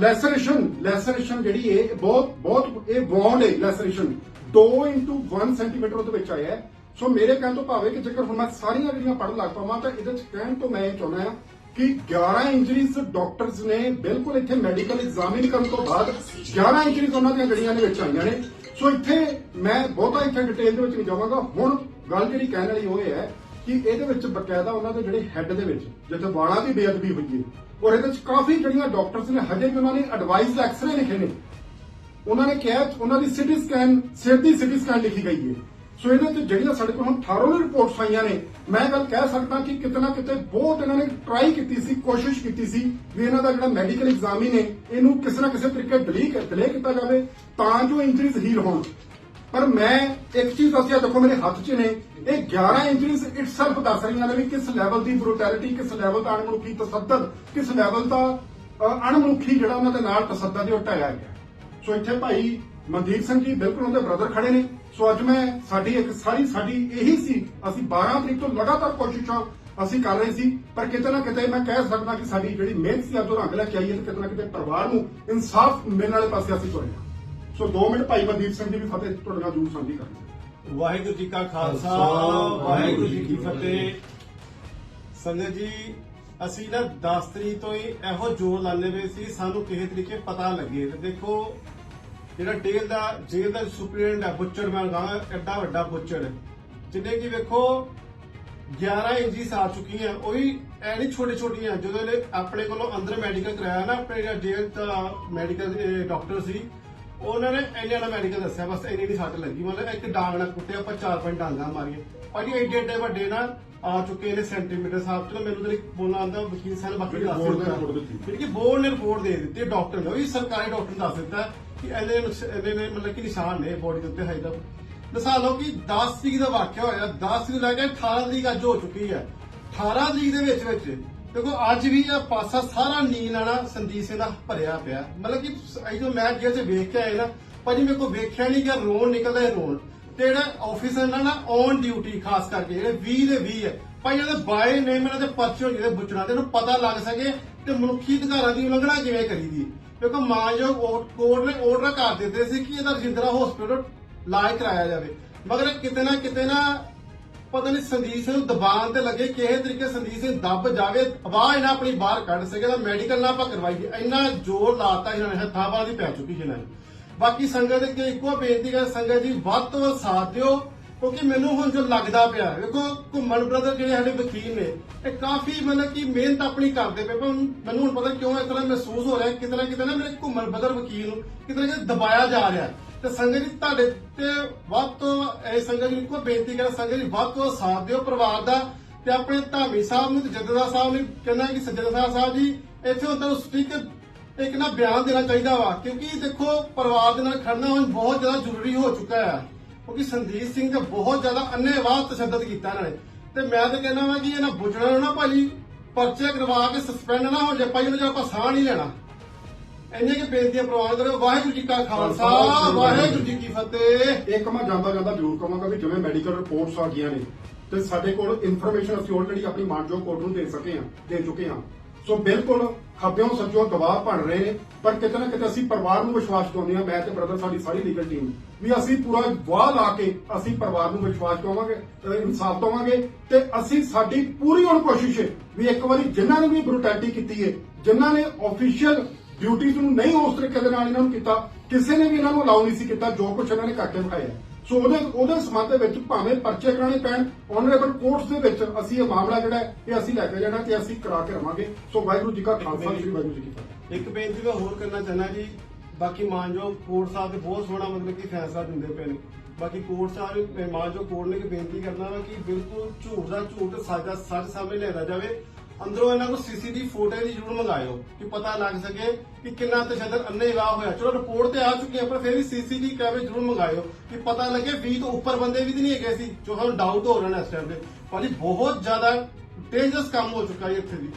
ਲੈਸਰੇਸ਼ਨ ਲੈਸਰੇਸ਼ਨ ਜਿਹੜੀ ਹੈ ਇਹ ਬਹੁਤ ਬਹੁਤ, ਇਹ ਬੌਂਡ ਹੈ ਲੈਸਰੇਸ਼ਨ 2 1 ਸੈਂਟੀਮੀਟਰ ਉਹਦੇ ਵਿੱਚ ਆਇਆ ਸੋ ਮੇਰੇ ਕਹਿਣ ਤੋਂ ਭਾਵੇਂ ਕਿ ਜੇਕਰ ਹੁਣ ਮੈਂ ਸਾਰੀਆਂ ਜਿਹੜੀਆਂ ਪੜਨ ਲੱਗ ਪਾਵਾਂ, ਤਾਂ ਇਹਦੇ ਚ ਕਹਿਣ ਤੋਂ ਮੈਂ ਇਹ ਚਾਹੁੰਦਾ ਹਾਂ ਕਿ 11 ਇੰਜਰੀਜ਼ ਡਾਕਟਰਸ ਨੇ ਬਿਲਕੁਲ ਇੱਥੇ ਮੈਡੀਕਲ ਐਗਜ਼ਾਮਿਨ ਕਰਨ ਤੋਂ ਬਾਅਦ 11 ਇੰਜਰੀਜ਼ ਉਹਨਾਂ ਦੀਆਂ ਜਿਹੜੀਆਂ ਦੇ ਵਿੱਚ ਆਈਆਂ ਨੇ। ਸੋ ਇੱਥੇ ਮੈਂ ਬਹੁਤਾ ਇੱਥੇ ਡਿਟੇਲ ਦੇ ਵਿੱਚ ਨਹੀਂ ਜਾਵਾਂਗਾ। ਹੁਣ ਗੱਲ ਜਿਹੜੀ ਕਹਿਣ ਵਾਲੀ ਉਹ ਇਹ ਹੈ ਕਿ ਇਹਦੇ ਵਿੱਚ ਬਕਾਇਦਾ ਉਹਨਾਂ ਦੇ ਜਿਹੜੇ ਹੈੱਡ ਦੇ ਵਿੱਚ, ਜਿੱਥੇ ਵਾਲਾਂ ਦੀ ਬੇਅਦਬੀ ਹੋਈ ਹੈ, ਔਰ ਇਹਦੇ ਵਿੱਚ ਕਾਫੀ ਜਿਹੜੀਆਂ ਡਾਕਟਰਸ ਨੇ, ਹਜੇ ਵੀ ਉਹਨਾਂ ਨੇ ਐਡਵਾਈਸ ਐਕਸਰੇ ਲਿਖੇ ਨੇ। ਉਹਨਾਂ ਨੇ ਕਿਹਾ, ਉਹਨਾਂ ਦੀ ਸਿਟੀ ਸਕੈਨ ਸਿਰ ਦੀ ਸਿਟੀ ਸਕੈਨ ਲਿਖੀ ਗਈ ਹੈ। ਸੋ ਇਹਨਾਂ ਤੇ ਜਿਹੜੀਆਂ ਸਾਡੇ ਕੋਲ ਹੁਣ ਥਾਰੋਲੀ ਰਿਪੋਰਟਸ ਆਈਆਂ ਨੇ, ਮੈਂ ਗੱਲ ਕਹਿ ਸਕਦਾ ਕਿ ਕਿਤੇ ਨਾ ਕਿਤੇ ਬਹੁਤ ਇਹਨਾਂ ਨੇ ਟਰਾਈ ਕੀਤੀ ਸੀ, ਕੋਸ਼ਿਸ਼ ਕੀਤੀ ਸੀ ਵੀ ਇਹਨਾਂ ਦਾ ਜਿਹੜਾ ਮੈਡੀਕਲ ਐਗਜ਼ਾਮਿਨ ਹੈ ਇਹਨੂੰ ਕਿਸੇ ਨਾ ਕਿਸੇ ਤਰੀਕੇ ਡਿਲੇ ਡਿਲੇ ਕੀਤਾ ਜਾਵੇ, ਤਾਂ ਜੋ ਇੰਜਰੀਜ਼ ਹੀਲ ਹੋਣ। ਪਰ ਮੈਂ ਇੱਕ ਚੀਜ਼ ਦੱਸਿਆ ਦੇਖੋ ਮੇਰੇ ਹੱਥ 'ਚ ਨੇ, ਇਹ 11 ਇੰਜਰੀਜ਼ ਇਟਸੈਲਫ ਦੱਸ ਰਹੀਆਂ ਨੇ ਵੀ ਕਿਸ ਲੈਵਲ ਦੀ ਬਰੂਟੈਲਿਟੀ ਕਿਸ ਲੈਵਲ ਦਾ ਅਣਮਨੁੱਖੀ ਤਸੱਦਦ, ਕਿਸ ਲੈਵਲ ਦਾ ਅਣਮਨੁੱਖੀ ਜਿਹੜਾ ਉਹਨਾਂ ਦੇ ਨਾਲ ਤਸੱਦਦ ਹੈ ਉਹ ਢਾਇਆ ਗਿਆ। ਸੋ ਇੱਥੇ ਭਾਈ ਮਨਦੀਪ ਸਿੰਘ ਜੀ ਬਿਲਕੁਲ ਉਹਦੇ ਬ੍ਰਦਰ ਖੜੇ ਨੇ। ਸੋ ਅੱਜ ਮੈਂ ਸਾਡੀ ਇੱਕ ਸਾਰੀ ਸਾਡੀ ਇਹੀ ਸੀ, ਅਸੀਂ 12 ਤਰੀਕ ਤੋਂ ਲਗਾਤਾਰ ਕੋਸ਼ਿਸ਼ਾਂ ਅਸੀਂ ਕਰ ਰਹੇ ਸੀ, ਪਰ ਕਿਤੇ ਨਾ ਕਿਤੇ ਮੈਂ ਕਹਿ ਸਕਦਾ ਕਿ ਸਾਡੀ ਜਿਹੜੀ ਮਿਹਨਤ ਸੀ, ਅੱਜ ਉਹ ਰੰਗ ਲੈ ਕੇ ਆਈ ਹੈ ਤੇ ਕਿਤੇ ਨਾ ਕਿਤੇ ਪਰਿਵਾਰ ਨੂੰ ਇਨਸਾਫ ਮਿਲਣ ਵਾਲੇ ਪਾਸੇ ਅਸੀਂ ਤੁਰੇ ਸੋ 2 ਮਿੰਟ ਭਾਈ ਮਨਦੀਪ ਸਿੰਘ ਜੀ ਵੀ ਫਤਿਹ ਤੁਹਾਡੇ ਨਾਲ ਜਰੂਰ ਸਾਂਝੀ ਕਰਾਂਗੇ। ਵਾਹਿਗੁਰੂ ਜੀ ਕਾ ਖਾਲਸਾ ਵਾਹਿਗੁਰੂ ਜੀ ਕੀ ਫਤਿਹ। ਸੰਗਤ ਜੀ ਅਸੀਂ ਨਾ 10 ਤਰੀਕ ਤੋਂ ਹੀ ਇਹੋ ਜੋਰ ਲਾਣੇ ਵੇ ਸੀ ਸਾਨੂੰ ਕਿਸੇ ਤਰੀਕੇ ਪਤਾ ਲੱਗੇ। ਤੇ ਦੇਖੋ ਜਿਹੜਾ ਡੇਲ ਦਾ ਜੇਲ੍ਹ ਦਾ ਸੁਪਰੀਡੈਂਟ ਹੈ ਬੁੱਚੜ ਮੈਂ ਕਹਾਂ ਐਡਾ ਵੱਡਾ ਬੁੱਚੜ। ਜਿਹਨੇ ਕਿ ਵੇਖੋ 11 ਇੰਚੀ ਆ ਚੁੱਕੀ ਹੈ ਉਹ ਐ ਨਹੀਂ ਛੋਟੇ ਛੋਟੀਆਂ ਜਦੋਂ ਇਹਨੇ ਆਪਣੇ ਕੋਲੋਂ ਅੰਦਰ ਮੈਡੀਕਲ ਕਰਾਇਆ ਨਾ ਆਪਣੇ ਜਿਹੜਾ ਜੇਲ੍ਹ ਦਾ ਮੈਡੀਕਲ ਡਾਕਟਰ ਸੀ ਉਹਨਾਂ ਨੇ ਇੰਨੇ ਵਾਲਾ ਮੈਡੀਕਲ ਦੱਸਿਆ ਬਸ ਇੰਨੀ ਦੀ ਸੱਟ ਲੱਗੀ। ਮਤਲਬ ਇੱਕ ਡਾਂਗ ਨਾਲ ਕੁੱਟਿਆ ਆਪਾਂ ਚਾਰ ਪੰਜ ਡਾਂਗਾਂ ਮਾਰੀਆਂ। ਭਾਜੀ ਐਡੇ ਐਡੇ ਵੱਡੇ ਨਾ ਆ ਚੁੱਕੇ ਨੇ ਸੈਂਟੀਮੀਟਰ ਸਾਹਿਬ ਚਲੋ ਮੈਨੂੰ ਤਾਂ ਬੋਲਣਾ ਆਉਂਦਾ ਵਕੀਲ ਸਾਹਿਬ ਬਾਕੀ ਦੱਸ ਦਿੱਤਾ। ਜਿਹੜੀ ਕਿ ਬੋਰਡ ਨੇ ਰਿਪੋਰਟ ਦੇ ਦਿੱਤੀ ਡਾਕਟਰ ਨੇ। ਉਹ ਵੀ ਸਰਕਾਰੀ ਡਾਕਟਰ ਨੇ ਦੱਸ ਦਿੱਤਾ ਕਿ ਇਹਦੇ ਇਹਦੇ ਨੇ ਮਤਲਬ ਕਿ ਨਿਸ਼ਾਨ ਨੇ ਬੋਡੀ ਦੇ ਉੱਤੇ ਹਾਈ ਦਾ ਮਿਸਾਲ ਲਓ ਕਿ 10 ਤਰੀਕ ਦਾ ਵਾਕਿਆ ਹੋਇਆ 10 ਤਰੀਕ ਲੈ ਕੇ 18 ਤਰੀਕ ਅੱਜ ਹੋ ਚੁੱਕੀ ਹੈ। 18 ਤਰੀਕ ਦੇ ਵਿੱਚ ਵਿੱਚ ਦੇਖੋ, ਅੱਜ ਵੀ ਇਹ ਪਾਸਾ ਸਾਰਾ ਨੀਲ ਨਾਣਾ ਸੰਦੀਪ ਸਿੰਘ ਦਾ ਭਰਿਆ ਪਿਆ। ਮਤਲਬ ਕਿ ਅਈ ਜੋ ਮੈਂ ਜੇਲ੍ਹ 'ਚ ਵੇਖ ਕੇ ਆਇਆ ਨਾ, ਭਾਜੀ ਮੇਰੇ ਕੋ ਵੇਖਿਆ ਨਹੀਂ ਕਿ ਰੋਣ ਨਿਕਲਦਾ ਹੈ ਰੋਣ। ਤੇ ਜਿਹੜਾ ਆਫੀਸਰ ਨਾ ਨਾ ਔਨ ਡਿਊਟੀ ਖਾਸ ਕਰਕੇ, ਜਿਹੜੇ 20 ਦੇ 20 ਹੈ, ਭਾਈ ਇਹਦੇ ਬਾਏ ਨੇਮ ਇਹਨਾਂ ਦੇ ਪਰਚੇ ਹੋਣ ਜਿਹਦੇ ਬੁੱਚਣਾ ਤੇ ਇਹਨੂੰ ਪਤਾ ਲੱਗ ਸਕੇ ਤੇ ਮਨੁੱਖੀ ਅਧਿਕਾਰਾਂ ਦੀ ਉਲੰਘਣਾ ਕਿਵੇਂ ਕਰੀਦੀ ਕਿਉਂਕਿ ਮਾਨਯੋਗ ਕੋਰਟ ਨੇ ਆਰਡਰ ਕਰ ਦਿੱਤੇ ਸੀ ਕਿ ਇਹਦਾ ਰਜਿੰਦਰਾ ਹਸਪੀਟਲ ਇਲਾਜ ਕਰਾਇਆ ਜਾਵੇ। ਮਗਰ ਕਿਤੇ ਨਾ ਕਿਤੇ ਨਾ ਪਤਾ ਨਹੀਂ ਸੰਦੀਪ ਸਿੰਘ ਨੂੰ ਦਬਾਅ ਤੇ ਲੱਗੇ ਕਿਸੇ ਤਰੀਕੇ ਸੰਦੀਪ ਸਿੰਘ ਦੱਬ ਜਾਵੇ। ਆਵਾਜ਼ ਨਾ ਆਪਣੀ ਬਾਹਰ ਕੱਢ ਸਕੇ ਤਾਂ ਮੈਡੀਕਲ ਨਾ ਆਪਾਂ ਕਰਵਾਈਏ ਇੰਨਾ ਜ਼ੋਰ ਲਾਤਾ ਇਹਨਾਂ ਨੇ, ਹੱਥਾਂ ਦੀ ਪੈ ਚੁੱਕੀ ਸੀ ਇਹਨਾਂ ਬਾਕੀ ਸੰਗਤ ਦੇ ਅੱਗੇ ਇੱਕੋ ਬੇਨਤੀ ਕਰ ਸੰਗਤ ਜੀ, ਵੱਧ ਤੋਂ ਵੱਧ ਸਾਥ ਦਿਓ, ਕਿਉਂਕਿ ਮੈਨੂੰ ਹੁਣ ਜੋ ਲੱਗਦਾ ਪਿਆ, ਵੇਖੋ ਘੁੰਮਣ ਬ੍ਰਦਰ ਜਿਹੜੇ ਸਾਡੇ ਵਕੀਲ ਨੇ, ਇਹ ਕਾਫੀ ਮਤਲਬ ਕਿ ਮਿਹਨਤ ਆਪਣੀ ਕਰਦੇ ਪਏ ਪਰ ਮੈਨੂੰ ਹੁਣ ਪਤਾ ਕਿਉਂ ਇਸ ਤਰ੍ਹਾਂ ਮਹਿਸੂਸ ਹੋ ਰਿਹਾ, ਕਿਤੇ ਨਾ ਕਿਤੇ ਨਾ ਮੇਰੇ ਘੁੰਮਣ ਬ੍ਰਦਰ ਵਕੀਲ ਨੂੰ ਕਿਤੇ ਨਾ ਕਿਤੇ ਦਬਾਇਆ ਜਾ ਰਿਹਾ। ਤੇ ਸੰਗਤ ਜੀ, ਤੁਹਾਡੇ ਤੇ ਵੱਧ ਤੋਂ ਇਹ ਸੰਗਤ ਜੀ, ਇੱਕੋ ਬੇਨਤੀ ਕਰ, ਸੰਗਤ ਜੀ, ਵੱਧ ਤੋਂ ਸਾਥ ਦਿਓ ਪਰਿਵਾਰ ਦਾ ਤੇ ਆਪਣੇ ਧਾਮੀ ਸਾਹਿਬ ਨੂੰ ਤੇ ਜੱਦਦਾ ਸਾਹਿਬ ਨੂੰ, ਕਹਿੰਦਾ ਕਿ ਸੱਜਣਾ ਸਾਹਿਬ ਜੀ, ਇੱਥੇ ਹੁਣ ਤੁਹਾਨੂੰ ਸਟਿਕ ਇੱਕ ਨਾ ਬਿਆਨ ਦੇਣਾ ਚਾਹੀਦਾ ਵਾ, ਕਿਉਂਕਿ ਦੇਖੋ ਪਰਿਵਾਰ ਦੇ ਨਾਲ ਖੜਨਾ ਹੁਣ ਬਹੁਤ ਜ਼ਿਆਦਾ ਜ਼ਰੂਰੀ ਹੋ ਚੁੱਕਾ ਹੈ, ਕਿਉਂਕਿ ਸੰਦੀਪ ਸਿੰਘ ਨੇ ਬਹੁਤ ਜ਼ਿਆਦਾ ਅੰਨੇਵਾਹ ਤਸ਼ੱਦਦ ਕੀਤਾ ਇਹਨਾਂ ਨੇ। ਤੇ ਮੈਂ ਤਾਂ ਕਹਿੰਦਾ ਵਾਂ ਕਿ ਇਹਨਾਂ ਬੁੱਝਣਾ ਨਾ ਭਾਜੀ, ਪਰਚੇ ਕਰਵਾ ਕੇ ਸਸਪੈਂਡ ਨਾ ਹੋ ਜਾਏ ਭਾਈ ਉਹਨਾਂ ਜੇ ਆਪਾਂ ਸਾਹ ਨਹੀਂ ਲੈਣਾ। ਇੰਨੀਆਂ ਕਿ ਬੇਨਤੀਆਂ ਪ੍ਰਵਾਨ ਕਰੋ ਵਾਹਿਗੁਰੂ ਜੀ ਕਾ ਖਾਲਸਾ ਵਾਹਿਗੁਰੂ ਜੀ ਕੀ ਫਤਿਹ। ਇੱਕ ਮੈਂ ਜਾਂਦਾ ਜਾਂਦਾ ਜ਼ਰੂਰ ਕਹਾਂਗਾ ਵੀ ਜਿਵੇਂ ਮੈਡੀਕਲ ਰਿਪੋਰਟਸ ਆ ਗਈਆਂ ਨੇ ਤੇ ਸਾਡੇ ਕੋਲ ਇਨਫੋਰਮੇਸ਼ਨ ਅਸੀਂ ਆਲਰੇਡੀ ਆਪਣੀ ਮਾਨਜੋ ਕੋਰਟ ਨੂੰ ਦੇ ਸਕੇ ਹਾਂ ਦੇ ਚੁੱਕੇ ਹਾਂ। ਸੋ ਬਿਲਕੁਲ ਖੱਬਿਓਂ ਸੱਜੋਂ ਗਵਾਹ ਬਣ ਰਹੇ ਨੇ ਪਰ ਕਿਤੇ ਨਾ ਕਿਤੇ ਅਸੀਂ ਪਰਿਵਾਰ ਨੂੰ ਵਿਸ਼ਵਾਸ ਦਿਵਾਉਂਦੇ ਹਾਂ ਮੈਂ ਤੇ ਬ੍ਰਦਰ ਸਾਡੀ ਸਾਰੀ ਲੀਗਲ ਟੀਮ ਵੀ ਅਸੀਂ ਪੂਰਾ ਗਵਾਹ ਲਾ ਕੇ ਅਸੀਂ ਪਰਿਵਾਰ ਨੂੰ ਵਿਸ਼ਵਾਸ ਦਿਵਾਵਾਂਗੇ ਅਹ ਇਨਸਾਫ ਦਵਾਂਗੇ ਤੇ ਅਸੀਂ ਸਾਡੀ ਪੂਰੀ ਹੁਣ ਕੋਸ਼ਿਸ਼ ਹੈ ਵੀ ਇੱਕ ਵਾਰੀ ਜਿਨ੍ਹਾਂ ਨੇ ਵੀ ਬਰੂਟੈਲਿਟੀ ਕੀਤੀ ਹੈ ਜਿਨ੍ਹਾਂ ਨੇ ਆਫੀਸ਼ੀਅਲ ਡਿਊਟੀਜ਼ ਨੂੰ ਨਹੀਂ ਉਸ ਤਰੀਕੇ ਦੇ ਨਾਲ ਇਹਨਾਂ ਨੂੰ ਕੀਤਾ ਕਿਸੇ ਨੇ ਵੀ ਇਹਨਾਂ ਨੂੰ ਅਲਾਉ ਨਹੀਂ ਸੀ ਕੀਤਾ ਜੋ ਕੁਝ ਇਹਨਾਂ ਨੇ ਕਰਕੇ ਵਿਖਾਇਆ। ਸੋ ਉਹਦੇ ਉਹਦੇ ਸੰਬੰਧ ਦੇ ਵਿੱਚ ਭਾਵੇਂ ਪਰਚੇ ਕਰਾਣੇ ਪੈਣ ਆਨਰੇਬਲ ਕੋਰਟਸ ਦੇ ਵਿੱਚ ਅਸੀਂ ਇਹ ਮਾਮਲਾ ਜਿਹੜਾ ਇਹ ਅਸੀਂ ਲੈ ਕੇ ਜਾਣਾ ਤੇ ਅਸੀਂ ਕਰਾ ਕੇ ਰਵਾਂਗੇ। ਸੋ ਵਾਹਿਗੁਰੂ ਜੀ ਕਾ ਖਾਲਸਾ ਸ੍ਰੀ ਵਾਹਿਗੁਰੂ ਜੀ ਕੀ ਫਤਿਹ। ਇੱਕ ਬੇਨਤੀ ਮੈਂ ਹੋਰ ਕਰਨਾ ਚਾਹਨਾ ਜੀ ਬਾਕੀ ਮਾਨਜੋ ਕੋਰਟ ਸਾਹਿਬ ਦੇ ਬਹੁਤ ਸੋਹਣਾ ਮਤਲਬ ਕਿ ਫੈਸਲਾ ਦਿੰਦੇ ਪਏ ਨੇ। ਬਾਕੀ ਕੋਰਟ ਸਾਹਿਬ ਮਾਨਜੋ ਕੋਰਟ ਨੇ ਬੇਨਤੀ ਕਰਨਾ ਵਾ ਕਿ ਬਿਲਕੁਲ ਝੂਠ ਦਾ ਝੂਠ ਸੱਚ ਦਾ ਸੱਚ ਸਾਹਮਣੇ ਲਿਆਂਦਾ ਜਾਵੇ। ਅੰਦਰੋਂ ਇਹਨਾਂ ਨੂੰ ਸੀਸੀਟੀਵੀ ਫੁਟੇਜ ਜ਼ਰੂਰ ਮੰਗਾਇਓ ਕਿ ਪਤਾ ਲੱਗ ਸਕੇ ਕਿ ਕਿੰਨਾ ਤਸ਼ੱਦਦ ਅੰਨੇਵਾਹ ਹੋਇਆ। ਚਲੋ ਰਿਪੋਰਟ ਤੇ ਆ ਚੁੱਕੀ ਹੈ, ਪਰ ਫਿਰ ਵੀ ਸੀਸੀਟੀਵੀ ਕੈਮਰੇ ਜ਼ਰੂਰ ਮੰਗਾਇਓ ਕਿ ਪਤਾ ਲੱਗੇ 20 ਤੋਂ ਉੱਪਰ ਬੰਦੇ ਵੀ ਨਹੀਂ ਹੈਗੇ ਸੀ, ਜੋ ਸਾਨੂੰ ਡਾਊਟ ਹੋ ਰਿਹਾ ਨੇ ਇਸ ਟਾਈਮ ਤੇ। ਭਾਜੀ, ਬਹੁਤ ਜ਼ਿਆਦਾ ਡੇਂਜਰਸ ਕੰਮ ਹੋ ਚੁੱਕਾ ਹੈ ਇੱਥੇ ਵੀ।